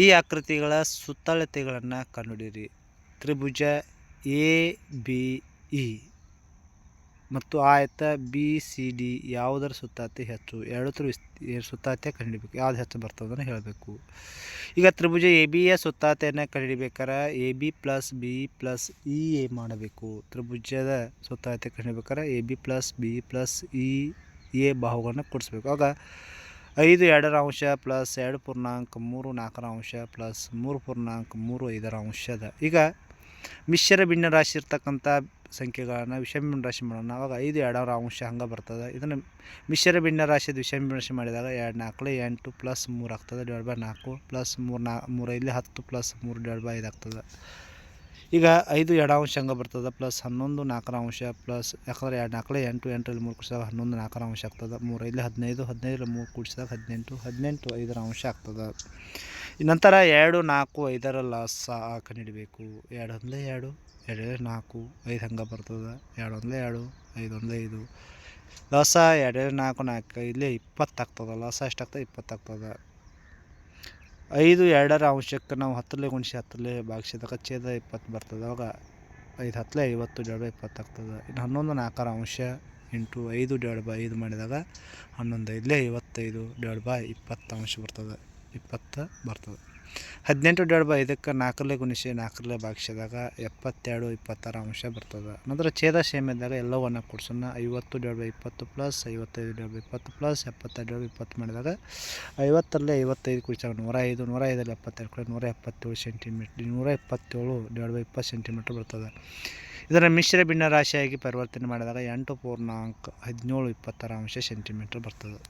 ಈ ಆಕೃತಿಗಳ ಸುತ್ತಳತೆಗಳನ್ನು ಕಂಡುಹಿಡಿಯಿರಿ. ತ್ರಿಭುಜ ಎ ಬಿ ಇ ಮತ್ತು ಆಯತ ಬಿ ಸಿ ಡಿ ಯಾವುದರ ಸುತ್ತಾತಿ ಹೆಚ್ಚು? ಎರಡು ತ್ರಿವಿಸ್ ಸುತ್ತಾತೆ ಕಂಡುಹಿಡಿಬೇಕು ಯಾವ್ದು ಹೆಚ್ಚು ಬರ್ತದನ್ನು ಹೇಳಬೇಕು. ಈಗ ತ್ರಿಭುಜ ಎ ಬಿಯ ಸುತ್ತಾತೆಯನ್ನು ಕಂಡುಹಿಡಿಬೇಕಾರೆ A B plus B plus E A ಮಾಡಬೇಕು. ತ್ರಿಭುಜದ ಸುತ್ತಾತೆ ಕಂಡುಹಿಡಬೇಕಾರೆ A B plus B plus E A ಬಾಹುಗಳನ್ನು ಕೊಡಿಸ್ಬೇಕು. ಆಗ ಐದು ಎರಡರ ಅಂಶ ಪ್ಲಸ್ ಎರಡು ಪೂರ್ಣಾಂಕ ಮೂರು ನಾಲ್ಕರ ಅಂಶ ಪ್ಲಸ್ ಮೂರು ಪೂರ್ಣಾಂಕ ಮೂರು ಐದರ ಅಂಶದ. ಈಗ ಮಿಶ್ರ ಭಿನ್ನ ರಾಶಿ ಇರ್ತಕ್ಕಂಥ ಸಂಖ್ಯೆಗಳನ್ನು ವಿಷಮ ರಾಶಿ ಮಾಡೋಣ. ಆವಾಗ ಐದು ಎರಡರ ಅಂಶ ಹಂಗೆ ಬರ್ತದೆ. ಇದನ್ನು ಮಿಶ್ರ ಭಿನ್ನ ರಾಶಿದು ವಿಷಮ ರಾಶಿ ಮಾಡಿದಾಗ ಎರಡು ನಾಲ್ಕು, ಎಂಟು ಪ್ಲಸ್ ಮೂರು ಆಗ್ತದೆ ಡಿವೈಡ್ ಬೈ ನಾಲ್ಕು ಪ್ಲಸ್ ಮೂರು ನಾ ಇಲ್ಲಿ ಹತ್ತು ಪ್ಲಸ್ ಮೂರು ಡಿವೈಡ್ ಬೈ ಐದು ಆಗ್ತದೆ. ಈಗ ಐದು, ಎರಡು ಅಂಶ ಹಂಗೆ ಬರ್ತದೆ ಪ್ಲಸ್ ಹನ್ನೊಂದು, ನಾಲ್ಕರ ಅಂಶ ಪ್ಲಸ್ ಯಾಕಂದರೆ ಎರಡು ನಾಲ್ಕಲೆ ಎಂಟು ಎಂಟರಲ್ಲಿ ಮೂರು ಕೂಡಿಸಿದಾಗ ಹನ್ನೊಂದು, ನಾಲ್ಕರ ಅಂಶ ಆಗ್ತದೆ, ಮೂರು ಇಲ್ಲಿ ಹದಿನೈದು ಹದಿನೈದರಲ್ಲಿ ಮೂರು ಕೂಡಿಸಿದಾಗ ಹದಿನೆಂಟು ಹದಿನೆಂಟು ಐದರ ಅಂಶ ಆಗ್ತದೆ. ನಂತರ ಎರಡು, ನಾಲ್ಕು, ಐದರ ಲಾಸ ಕಂಡುಹಿಡಬೇಕು ಎರಡು ಹದಿನೈದು, ಎರಡು ಎರಡು ನಾಲ್ಕು, ಐದು ಹಂಗೆ ಬರ್ತದೆ. ಎರಡು ಒಂದೇ ಎರಡು ಐದು ಒಂದು ಐದು. ಲಾಸ ಎರಡು, ನಾಲ್ಕು ನಾಲ್ಕು ಇಲ್ಲೇ ಇಪ್ಪತ್ತು ಆಗ್ತದೆ ಲಾಸ ಎಷ್ಟಾಗ್ತದೆ? ಇಪ್ಪತ್ತು ಆಗ್ತದೆ ಐದು ಎರಡರ ಅಂಶಕ್ಕೆ ನಾವು ಹತ್ತಲೇ ಗುಣಿಸಿ ಹತ್ತಲೇ ಭಾಗಿಸಿದಾಗ ಛೇದ ಇಪ್ಪತ್ತು ಬರ್ತದೆ. ಅವಾಗ ಐದು ಹತ್ತಲೇ ಐವತ್ತು ಡಿವೈಡ್ ಬೈ ಇಪ್ಪತ್ತು ಆಗ್ತದೆ ಇನ್ನು ಹನ್ನೊಂದು ನಾಲ್ಕರ ಅಂಶ ಇಂಟು ಐದು ಡಿವೈಡ್ ಬೈ ಐದು ಮಾಡಿದಾಗ ಹನ್ನೊಂದು ಐದಲೇ ಐವತ್ತೈದು ಡಿವೈಡ್ ಬೈ ಇಪ್ಪತ್ತು ಅಂಶ ಬರ್ತದೆ. ಇಪ್ಪತ್ತು ಬರ್ತದೆ. ಹದಿನೆಂಟು ಡಿವೈಡ್ ಬೈ ಇದಕ್ಕೆ ನಾಲ್ಕರಲ್ಲೇ ಗುಣಿಸಿ, ನಾಲ್ಕರಲ್ಲೇ ಭಾಗಿಸಿದಾಗ ಎಪ್ಪತ್ತೆರಡು, ಇಪ್ಪತ್ತಾರು ಅಂಶ ಬರ್ತದೆ. ನಂತರ ಛೇದ ಸೇಮ್ ಇದ್ದಾಗ ಎಲ್ಲವನ್ನು ಕೊಡ್ಸೋಣ. ಐವತ್ತು ಡಿವೈಡ್ ಬೈ ಇಪ್ಪತ್ತು ಪ್ಲಸ್ ಐವತ್ತೈದು ಡಿವೈಡ್ ಬೈ ಇಪ್ಪತ್ತು ಪ್ಲಸ್ ಎಪ್ಪತ್ತೆರಡು ಡಿವೈಡ್ ಇಪ್ಪತ್ತು ಮಾಡಿದಾಗ ಐವತ್ತರಲ್ಲೇ ಐವತ್ತೈದು ಕುಡಿಸಾಗ ನೂರ ಐದು, ನೂರ ಐದಲ್ಲಿ ಎಪ್ಪತ್ತೆರಡು ಕಡೆ ನೂರ ಎಪ್ಪತ್ತೇಳು ಸೆಂಟಿಮೀಟ್ರ್, ನೂರ ಎಪ್ಪತ್ತೇಳು ಡಿವೈಡ್ ಬೈ ಇಪ್ಪತ್ತು ಸೆಂಟಿಮೀಟ್ರ್ ಬರ್ತದೆ. ಇದರ ಮಿಶ್ರ ಭಿನ್ನ ರಾಶಿಯಾಗಿ ಪರಿವರ್ತನೆ ಮಾಡಿದಾಗ ಎಂಟು ಪೂರ್ಣಾಂಕ ಹದಿನೇಳು, ಇಪ್ಪತ್ತಾರು ಅಂಶ ಸೆಂಟಿಮೀಟ್ರ್ ಬರ್ತದೆ.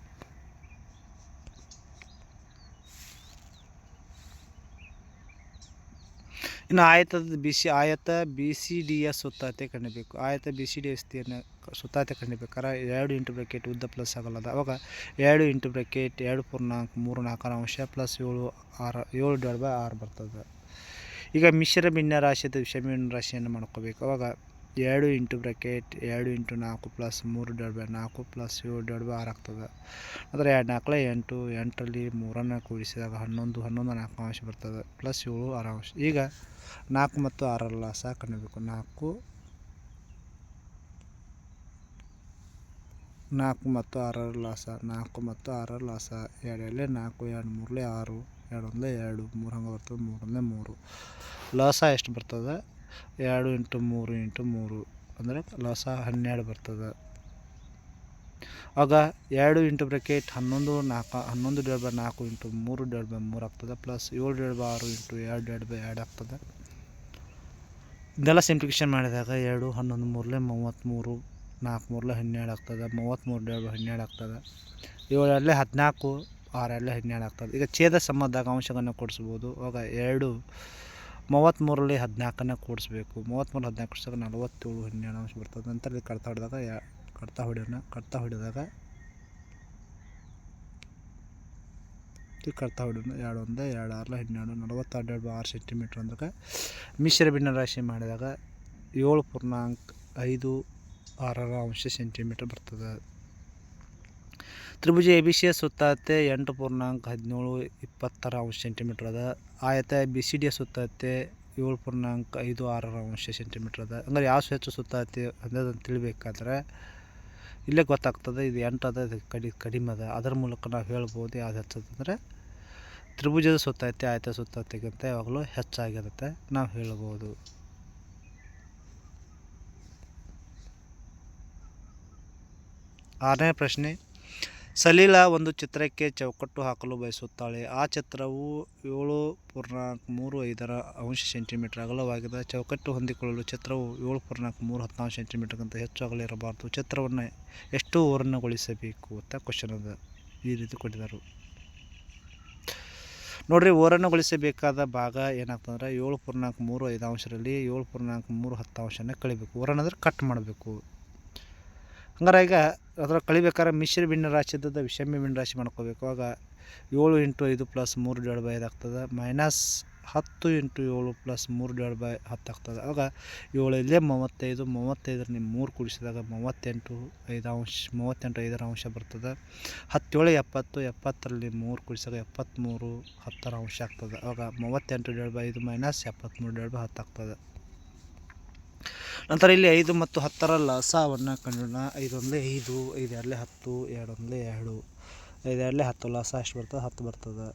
ಇನ್ನು ಆಯತದ ಬಿ ಸಿ ಆಯತ ಬಿ ಸಿ ಡಿಯ ಸುತ್ತಾತೆ ಕಂಡಿಬೇಕು. ಆಯತ ಬಿ ಸಿ ಡಿ ವಿಸ್ತೀರ್ಣ ಸುತ್ತಾತೆ ಕಂಡಿಬೇಕಾದ್ರೆ ಎರಡು ಇಂಟು ಬ್ರೆಕೆಟ್ ಉದ್ದ ಪ್ಲಸ್ ಆಗಲ್ಲದ. ಅವಾಗ ಎರಡು ಇಂಟು ಬ್ರೆಕೆಟ್, ಎರಡು ಪೂರ್ಣಾಂಕ, ಮೂರು ನಾಲ್ಕರ ಅಂಶ ಪ್ಲಸ್ ಏಳು ಆರು, ಏಳು ಡಿವೈಡ್ ಬೈ ಆರು ಬರ್ತದೆ. ಈಗ ಮಿಶ್ರ ಭಿನ್ನ ರಾಶಿಯದ ಭಿನ್ನ ರಾಶಿಯನ್ನು ಮಾಡ್ಕೋಬೇಕು. ಅವಾಗ ಎರಡು ಇಂಟು ಬ್ರ್ಯಾಕೆಟ್ ಎರಡು ಇಂಟು ನಾಲ್ಕು ಪ್ಲಸ್ ಮೂರು ಡಿವೈಡ್ ಬೈ ನಾಲ್ಕು ಪ್ಲಸ್ ಏಳು ಡಿವೈಡ್ ಬೈ ಆರು ಆಗ್ತದೆ. ಅಂದರೆ ಎರಡು ನಾಲ್ಕಲೆ ಎಂಟು, ಎಂಟರಲ್ಲಿ ಮೂರನ್ನು ಕೂಡಿಸಿದಾಗ ಹನ್ನೊಂದು ಹನ್ನೊಂದು ನಾಲ್ಕು ಅಂಶ ಬರ್ತದೆ. ಪ್ಲಸ್ ಏಳು ಆರು ಅಂಶ. ಈಗ ನಾಲ್ಕು ಮತ್ತು ಆರಲ್ಲ ಸಹ ಕಂಡುಬೇಕು ನಾಲ್ಕು ನಾಲ್ಕು ಮತ್ತು ಆರರ ಲಾಸ. ನಾಲ್ಕು ಮತ್ತು ಆರರ ಲಾಸ. ಎರಡಲ್ಲೇ ನಾಲ್ಕು, ಎರಡು ಮೂರಲೇ ಆರು ಎರಡೊಂದೇ ಎರಡು, ಮೂರು ಹಂಗೆ ಬರ್ತದೆ. ಮೂರೊಂದೇ ಮೂರು. ಲಾಸ ಎಷ್ಟು ಬರ್ತದೆ? ಎರಡು ಇಂಟು ಮೂರು ಇಂಟು ಮೂರು ಅಂದರೆ ಲಾಸ ಹನ್ನೆರಡು ಬರ್ತದೆ. ಆಗ ಎರಡು ಇಂಟು ಬ್ರಕೆಟ್ ಹನ್ನೊಂದು ನಾಲ್ಕು, ಹನ್ನೊಂದು ಡೇಡ್ ಬೈ ನಾಲ್ಕು ಇಂಟು ಮೂರು ಡೇಡ್ ಬೈ ಮೂರು ಆಗ್ತದೆ, ಪ್ಲಸ್ ಏಳು ಡೇಡ್ ಬೈ ಆರು ಇಂಟು ಎರಡು ಡೇಡ್ ಬೈ ಎರಡು ಆಗ್ತದೆ. ಇದೆಲ್ಲ ಸಿಂಪ್ಲಿಕೇಶನ್ ಮಾಡಿದಾಗ ಎರಡು, ಹನ್ನೊಂದು ಮೂರಲೆ ಮೂವತ್ತ್ಮೂರು, ನಾಲ್ಕು ಮೂರಲೆ ಹನ್ನೆರಡು ಆಗ್ತದೆ, ಮೂವತ್ತ್ಮೂರು ಡೇಡ್ ಬೈ ಹನ್ನೆರಡು ಆಗ್ತದೆ. ಏಳರಲ್ಲೇ ಹದಿನಾಲ್ಕು ಆರಲ್ಲೇ ಹನ್ನೆರಡು ಆಗ್ತದೆ. ಈಗ ಛೇದ ಸಂಬಂಧದಾಗ ಅಂಶಗಳನ್ನು ಕೊಡಿಸ್ಬೋದು. ಆಗ ಎರಡು ಮೂವತ್ತ್ಮೂರರಲ್ಲಿ ಹದಿನಾಲ್ಕನ್ನು ಕೂಡಿಸ್ಬೇಕು. ಮೂವತ್ತ್ಮೂರು ಹದಿನಾಲ್ಕು ಕೂಡಿಸಿದಾಗ ನಲವತ್ತೇಳು ಹನ್ನೆರಡು ಅಂಶ ಬರ್ತದೆ. ನಂತರ ಇಲ್ಲಿ ಕಡ್ತಾ ಹೊಡೆದಾಗ ಯಾ, ಕಡ್ತಾ ಹೊಡೆಯೋಣ, ಕಡ್ತಾ ಹೊಡೆದಾಗ ಕಡ್ತಾ ಹೊಡೆಯೋಣ. ಎರಡು ಒಂದು ಎರಡು ಆರಲ್ಲ ಹನ್ನೆರಡು ನಲವತ್ತೆರಡು ಆರು ಸೆಂಟಿಮೀಟ್ರ್ ಅಂದಾಗ ಮಿಶ್ರ ಭಿನ್ನ ರಾಶಿ ಮಾಡಿದಾಗ ಏಳು ಪೂರ್ಣಾಂಕ ಐದು, ಆರರ ಅಂಶ ಸೆಂಟಿಮೀಟ್ರ್ ಬರ್ತದೆ. ತ್ರಿಭುಜ ಎ ಬಿ ಸಿಯ ಸುತ್ತಳತೆ ಎಂಟು ಪೂರ್ಣಾಂಕ ಹದಿನೇಳು ಇಪ್ಪತ್ತರ ಅಂಶ ಸೆಂಟಿಮೀಟ್ರ್ ಅದ. ಆಯತ ಬಿ ಸಿ ಡಿಯ ಸುತ್ತಳತೆ ಏಳು ಪೂರ್ಣಾಂಕ ಐದು ಆರರ ಅಂಶ ಸೆಂಟಿಮೀಟ್ರ್ ಅದ. ಹಂಗಾರೆ ಯಾವ ಹೆಚ್ಚು ಸುತ್ತಳತೆ ಅನ್ನೋದನ್ನು ತಿಳಿಬೇಕಾದ್ರೆ ಇಲ್ಲೇ ಗೊತ್ತಾಗ್ತದೆ, ಇದು ಎಂಟು ಅದ, ಇದು ಕಡಿ, ಕಡಿಮೆ ಅದ. ಅದರ ಮೂಲಕ ನಾವು ಹೇಳ್ಬೋದು ಯಾವ್ದು ಹೆಚ್ಚದಂದರೆ ತ್ರಿಭುಜದ ಸುತ್ತೈತೆ ಆಯತ ಸುತ್ತಳತೆಗಿಂತ ಯಾವಾಗಲೂ ಹೆಚ್ಚಾಗಿರುತ್ತೆ ನಾವು ಹೇಳ್ಬೋದು. ಆರನೇ ಪ್ರಶ್ನೆ ಸಲೀಲ ಒಂದು ಚಿತ್ರಕ್ಕೆ ಚೌಕಟ್ಟು ಹಾಕಲು ಬಯಸುತ್ತಾಳೆ. ಆ ಚಿತ್ರವು ಏಳು ಪೂರ್ಣಾಂಕ ಮೂರು ಐದರ ಅಂಶ ಸೆಂಟಿಮೀಟರ್ ಅಗಲವಾಗಿದೆ. ಚೌಕಟ್ಟು ಹೊಂದಿಕೊಳ್ಳಲು ಚಿತ್ರವು ಏಳು ಪೂರ್ಣಾಂಕ ಮೂರು ಹದಿನಾಲ್ಕು ಸೆಂಟಿಮೀಟರ್ಗಿಂತ ಹೆಚ್ಚು ಅಗಲ ಇರಬಾರ್ದು ಚಿತ್ರವನ್ನು ಎಷ್ಟು ಓರಣಗೊಳಿಸಬೇಕು ಅಂತ ಕ್ವಶನ್ ಅದ. ಈ ರೀತಿ ಕೊಟ್ಟಿದ್ದಾರೆ. ನೋಡಿರಿ ಓರಣಗೊಳಿಸಬೇಕಾದ ಭಾಗ ಏನಾಗ್ತಂದ್ರೆ ಏಳು ಪೂರ್ಣಾಂಕ ಮೂರು ಐದು ಅಂಶದಲ್ಲಿ ಏಳು ಪೂರ್ಣಾಂಕ ಮೂರು ಹತ್ತು ಅಂಶನ ಕಳಿಬೇಕು. ಓರನ್ ಅಂದರೆ ಕಟ್ ಮಾಡಬೇಕು. ಹಂಗಾರೆ ಈಗ ಅದರ ಕಳಿಬೇಕಾದ್ರೆ ಮಿಶ್ರ ಬಿಣ್ಣ ರಾಶಿ ಇದ್ದದ್ದು ವಿಷಮ್ಯ ಬಿಣ್ಣ ರಾಶಿ ಮಾಡ್ಕೋಬೇಕು. ಆಗ ಏಳು ಇಂಟು ಐದು ಪ್ಲಸ್ ಮೂರು ಡಿವೈಡ್ ಬೈ ಐದು ಆಗ್ತದೆ. ಮೈನಸ್ ಹತ್ತು ಇಂಟು ಏಳು ಪ್ಲಸ್ ಮೂರು ಡಿವೈಡ್ ಬೈ ಹತ್ತು ಆಗ್ತದೆ. ಆಗ ಏಳು ಇಲ್ಲೇ ಮೂವತ್ತೈದು ಮೂವತ್ತೈದರ ನಿಮ್ಮ ಮೂರು ಕೂಡಿಸಿದಾಗ ಮೂವತ್ತೆಂಟು ಐದು ಅಂಶ, ಮೂವತ್ತೆಂಟು ಐದರ ಅಂಶ ಬರ್ತದೆ. ಹತ್ತೇಳು, ಎಪ್ಪತ್ತು, ಎಪ್ಪತ್ತರಲ್ಲಿ ಮೂರು ಕೂಡಿಸಿದಾಗ ಎಪ್ಪತ್ತ್ಮೂರು ಹತ್ತರ ಅಂಶ ಆಗ್ತದೆ. ಆವಾಗ ಮೂವತ್ತೆಂಟು ಡಿವೈಡ್ ಬೈ ಐದು ಮೈನಸ್ ಎಪ್ಪತ್ತ್ಮೂರು ಡಿವೈಡ್ ಬೈ ಹತ್ತು ಆಗ್ತದೆ. ನಂತರ ಇಲ್ಲಿ ಐದು ಮತ್ತು ಹತ್ತರ ಲಸವನ್ನು ಐದು ಒಂದಲೇ ಐದು ಐದು ಎರಡಲೇ ಹತ್ತು ಎರಡು ಒಂದಲೇ ಎರಡು ಐದು ಎರಡಲೇ ಹತ್ತು ಲಸ ಎಷ್ಟು ಬರ್ತದೆ, ಹತ್ತು ಬರ್ತದೆ.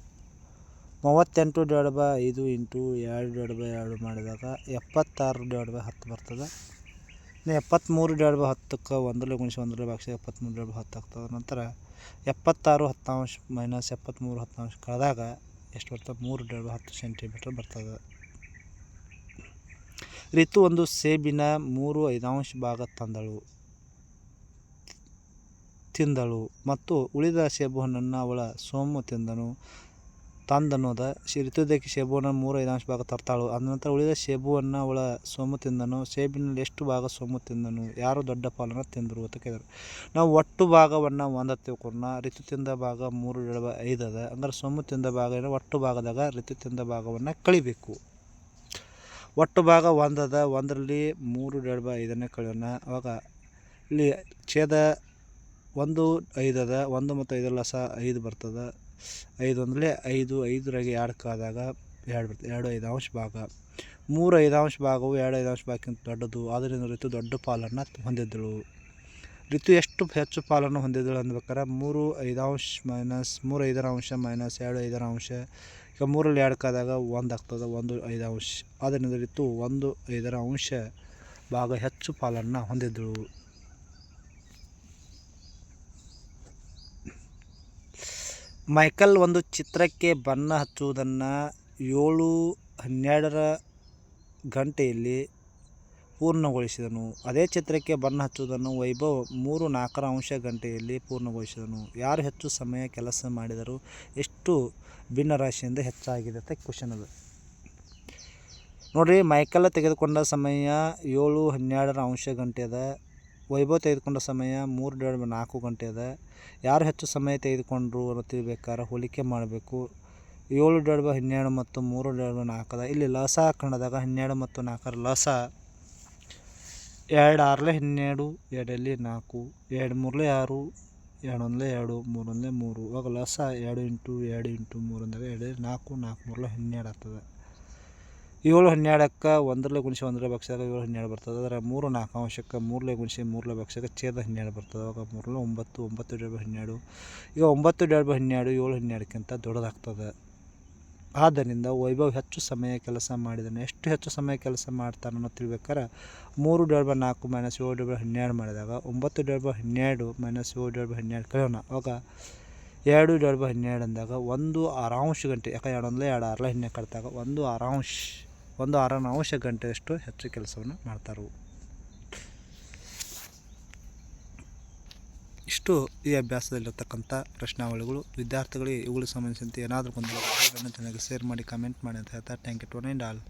ಮೂವತ್ತೆಂಟು ಡಿವೈಡ್ ಬೈ ಐದು ಇಂಟು ಎರಡು ಡಿವೈಡ್ ಬೈ ಎರಡು ಮಾಡಿದಾಗ ಎಪ್ಪತ್ತಾರು ಡಿವೈಡ್ ಬೈ ಹತ್ತು ಬರ್ತದೆ. ಇನ್ನು ಎಪ್ಪತ್ತ್ಮೂರು ಡಿವೈಡ್ ಬೈ ಹತ್ತಕ್ಕೆ ಒಂದರಲ್ಲಿ ಗುಣಿಸಿ ಒಂದರಲ್ಲಿ ಭಾಗಿಸಿ ಎಪ್ಪತ್ತ್ಮೂರು ಡಿವೈಡ್ ಬೈ ಹತ್ತು ಆಗ್ತದೆ. ನಂತರ ಎಪ್ಪತ್ತಾರು ಹತ್ತಾಂಶ ಮೈನಸ್ ಎಪ್ಪತ್ತ್ಮೂರು ಹತ್ತಾಂಶ ಕಳೆದಾಗ ಎಷ್ಟು ಬರ್ತದೆ? ಮೂರು ಡಿವೈಡ್ ಬೈ ಹತ್ತು ಸೆಂಟಿಮೀಟ್ರ್ ಬರ್ತದೆ. ರಿತು ಒಂದು ಸೇಬಿನ ಮೂರು ಐದಾಂಶ ಭಾಗ ತಂದಳು. ತಿಂದಳು ಮತ್ತು ಉಳಿದ ಸೇಬು ಹಣ್ಣನ್ನು ಅವಳ ಸೋಮು ತಿಂದನು. ತಂದನೋದ ಶ್ರೀ ಸೇಬು ಹಣ್ಣನ್ನು ಮೂರು ಐದಾಂಶ ಭಾಗ ತರ್ತಾಳು. ನಂತರ ಉಳಿದ ಸೇಬುವನ್ನು ಅವಳ ಸೋಮು ತಿಂದನು. ಸೇಬಿನಲ್ಲಿ ಎಷ್ಟು ಭಾಗ ಸೋಮು ತಿಂದನು? ಯಾರು ದೊಡ್ಡ ಪಾಲನ್ನು ತಿಂದರು ಅಂತ ಕೇಳಿದರು. ನಾವು ಒಟ್ಟು ಭಾಗವನ್ನು ಒಂದು ತಿಳ್ಕೊಂಡ ಋತು ತಿಂದ ಭಾಗ ಮೂರು ಐದು ಅದ ಅಂದ್ರೆ ಸೋಮು ತಿಂದ ಭಾಗ ಏನೋ ಒಟ್ಟು ಭಾಗದಾಗ ಋತು ತಿಂದ ಭಾಗವನ್ನು ಕಳಿಬೇಕು. ಒಟ್ಟು ಭಾಗ ಒಂದದ, ಒಂದರಲ್ಲಿ ಮೂರು ಎರಡು ಬಾ ಐದನೇ ಕಳೆಯೋಣ. ಅವಾಗ ಇಲ್ಲಿ ಛೇದ ಒಂದು, ಐದದ, ಒಂದು ಮತ್ತು ಐದಲ್ಲ ಸಹ ಐದು ಬರ್ತದೆ. ಐದು ಅಂದರೆ ಐದು, ಐದರಾಗೆ ಎರಡು ಕಾದಾಗ ಎರಡು ಬರ್ತದೆ. ಎರಡು ಐದಾಂಶ ಭಾಗ. ಮೂರು ಐದಾಂಶ ಭಾಗವು ಎರಡು ಐದಾಂಶ ಭಾಗಕ್ಕಿಂತ ದೊಡ್ಡದು. ಆದ್ದರಿಂದ ಋತು ದೊಡ್ಡ ಪಾಲನ್ನು ಹೊಂದಿದ್ದಳು. ಋತು ಎಷ್ಟು ಹೆಚ್ಚು ಪಾಲನ್ನು ಹೊಂದಿದ್ದಳು ಅಂದ್ಬೇಕಾರೆ ಮೂರು ಐದಾಂಶ ಮೈನಸ್ ಮೂರು ಐದರ ಅಂಶ ಮೈನಸ್ ಎರಡು ಐದರ ಅಂಶ ಈಗ ಮೂರಲ್ಲಿ ಎರಡು ಕಾದಾಗ ಒಂದು ಆಗ್ತದೆ, ಒಂದು ಐದು ಅಂಶ. ಆದ್ದರಿಂದ ಇತ್ತು ಒಂದು ಐದರ ಅಂಶ ಭಾಗ ಹೆಚ್ಚು ಪಾಲನ್ನು ಹೊಂದಿದ್ದಳು ಮೈಕಲ್ ಒಂದು ಚಿತ್ರಕ್ಕೆ ಬಣ್ಣ ಹಚ್ಚುವುದನ್ನು ಏಳು ಹನ್ನೆರಡರ ಗಂಟೆಯಲ್ಲಿ ಪೂರ್ಣಗೊಳಿಸಿದನು. ಅದೇ ಚಿತ್ರಕ್ಕೆ ಬಣ್ಣ ಹಚ್ಚುವುದನ್ನು ವೈಭವ್ ಮೂರು ನಾಲ್ಕರ ಅಂಶ ಗಂಟೆಯಲ್ಲಿ ಪೂರ್ಣಗೊಳಿಸಿದನು. ಯಾರು ಹೆಚ್ಚು ಸಮಯ ಕೆಲಸ ಮಾಡಿದರು ಎಷ್ಟು ಭಿನ್ನರಾಶಿಯಿಂದ ಹೆಚ್ಚಾಗಿದೆ ಅಂತ ಕ್ವಶನ್ ಅದು. ನೋಡಿರಿ ಮೈಕಲ್ ತೆಗೆದುಕೊಂಡ ಸಮಯ ಏಳು ಹನ್ನೆರಡರ ಅಂಶ ಗಂಟೆ ಅದ. ವೈಭವ ತೆಗೆದುಕೊಂಡ ಸಮಯ ಮೂರು ಡಿವೈಡ್ ನಾಲ್ಕು ಗಂಟೆ ಅದ. ಯಾರು ಹೆಚ್ಚು ಸಮಯ ತೆಗೆದುಕೊಂಡ್ರು ಅನ್ನೋ ತಿಳಿಬೇಕಾದ್ರೆ ಹೋಲಿಕೆ ಮಾಡಬೇಕು. ಏಳು ಡಿವೈಡ್ ಬೈ ಹನ್ನೆರಡು ಮತ್ತು ಮೂರು ಡಿವೈಡ್ ಬೈ ನಾಲ್ಕು ಅದ. ಇಲ್ಲಿ ಲಸ ಕನ್ನಡದಾಗ ಹನ್ನೆರಡು ಮತ್ತು ನಾಲ್ಕರ ಲಸ ಎರಡು ಆರಲೆ ಹನ್ನೆರಡು, ಎರಡಲ್ಲಿ ನಾಲ್ಕು, ಎರಡು ಮೂರಲೆ ಆರು ಎರಡು ಒಂದಲೇ ಎರಡು ಮೂರು ಒಂದಲೇ ಮೂರು, ಇವಾಗ ಲಸ ಎರಡು ಇಂಟು ಎರಡು ಇಂಟು ಮೂರು ಅಂದಾಗ ಎರಡು ನಾಲ್ಕು ನಾಲ್ಕು ಮೂರಲೆ ಹನ್ನೆರಡು ಆಗ್ತದೆ. ಏಳು ಹನ್ನೆರಡಕ್ಕೆ ಒಂದರಲ್ಲೇ ಗುಣಿಸಿ ಒಂದರ ಬಗ್ಸಾಗ ಏಳು ಹನ್ನೆರಡು ಬರ್ತದೆ. ಅದರ ಮೂರು ನಾಲ್ಕು ಅಂಶಕ್ಕೆ ಮೂರಲೇ ಗುಣಿಸಿ ಮೂರಲೇ ಬಗ್ಸಾಗ ಛೇದ ಹನ್ನೆರಡು ಬರ್ತದೆ. ಅವಾಗ ಮೂರಲೆ ಒಂಬತ್ತು ಒಂಬತ್ತು ಡಿವೈಡ್ ಬೈ ಹನ್ನೆರಡು. ಈಗ ಒಂಬತ್ತು ಡಿವೈಡ್ ಬೈ ಹನ್ನೆರಡು, ಏಳು ಹನ್ನೆರಡಕ್ಕಿಂತ ದೊಡ್ಡದಾಗ್ತದೆ. ಆದ್ದರಿಂದ ವೈಭವ್ ಹೆಚ್ಚು ಸಮಯ ಕೆಲಸ ಮಾಡಿದಾನೆ. ಎಷ್ಟು ಹೆಚ್ಚು ಸಮಯ ಕೆಲಸ ಮಾಡ್ತಾನೆ ಅನ್ನೋ ತಿಳ್ಬೇಕಾರೆ, ಮೂರು ಡಿವೈಡ್ ಬೈ ನಾಲ್ಕು ಮೈನಸ್ ಏಳು ಡಿವೈಡ್ ಬೈ ಹನ್ನೆರಡು ಮಾಡಿದಾಗ ಒಂಬತ್ತು ಡಿವೈಡ್ ಬೈ ಹನ್ನೆರಡು ಮೈನಸ್ ಏಳು ಡಿವೈಡ್ ಬೈ ಹನ್ನೆರಡು ಕಳೆಯೋಣ. ಅವಾಗ ಎರಡು ಡಿವೈಡ್ ಬೈ ಹನ್ನೆರಡು ಅಂದಾಗ ಒಂದು ಆರಾಂಶ ಗಂಟೆ ಯಾಕೆ ಎರಡು ಒಂದಲೇ ಎರಡು ಆರಲ ಹನ್ನೆರಡು ಕಟ್ಟಾಗ ಒಂದು ಆರಾಂಶ ಒಂದು ಆರಾಂಶ ಗಂಟೆಯಷ್ಟು ಹೆಚ್ಚು ಕೆಲಸವನ್ನು ಮಾಡ್ತಾರೆ. ಇಷ್ಟು ಈ ಅಭ್ಯಾಸದಲ್ಲಿರ್ತಕ್ಕಂಥ ಪ್ರಶ್ನಾವಳಿಗಳು. ವಿದ್ಯಾರ್ಥಿಗಳಿಗೆ ಇವುಗಳಿಗೆ ಸಂಬಂಧಿಸಿದಂತೆ ಏನಾದರೂ ಗೊಂದಲ ಶೇರ್ ಮಾಡಿ, ಕಮೆಂಟ್ ಮಾಡಿ ಅಂತ ಹೇಳ್ತಾ ಥ್ಯಾಂಕ್ ಯು ಟು ಆಲ್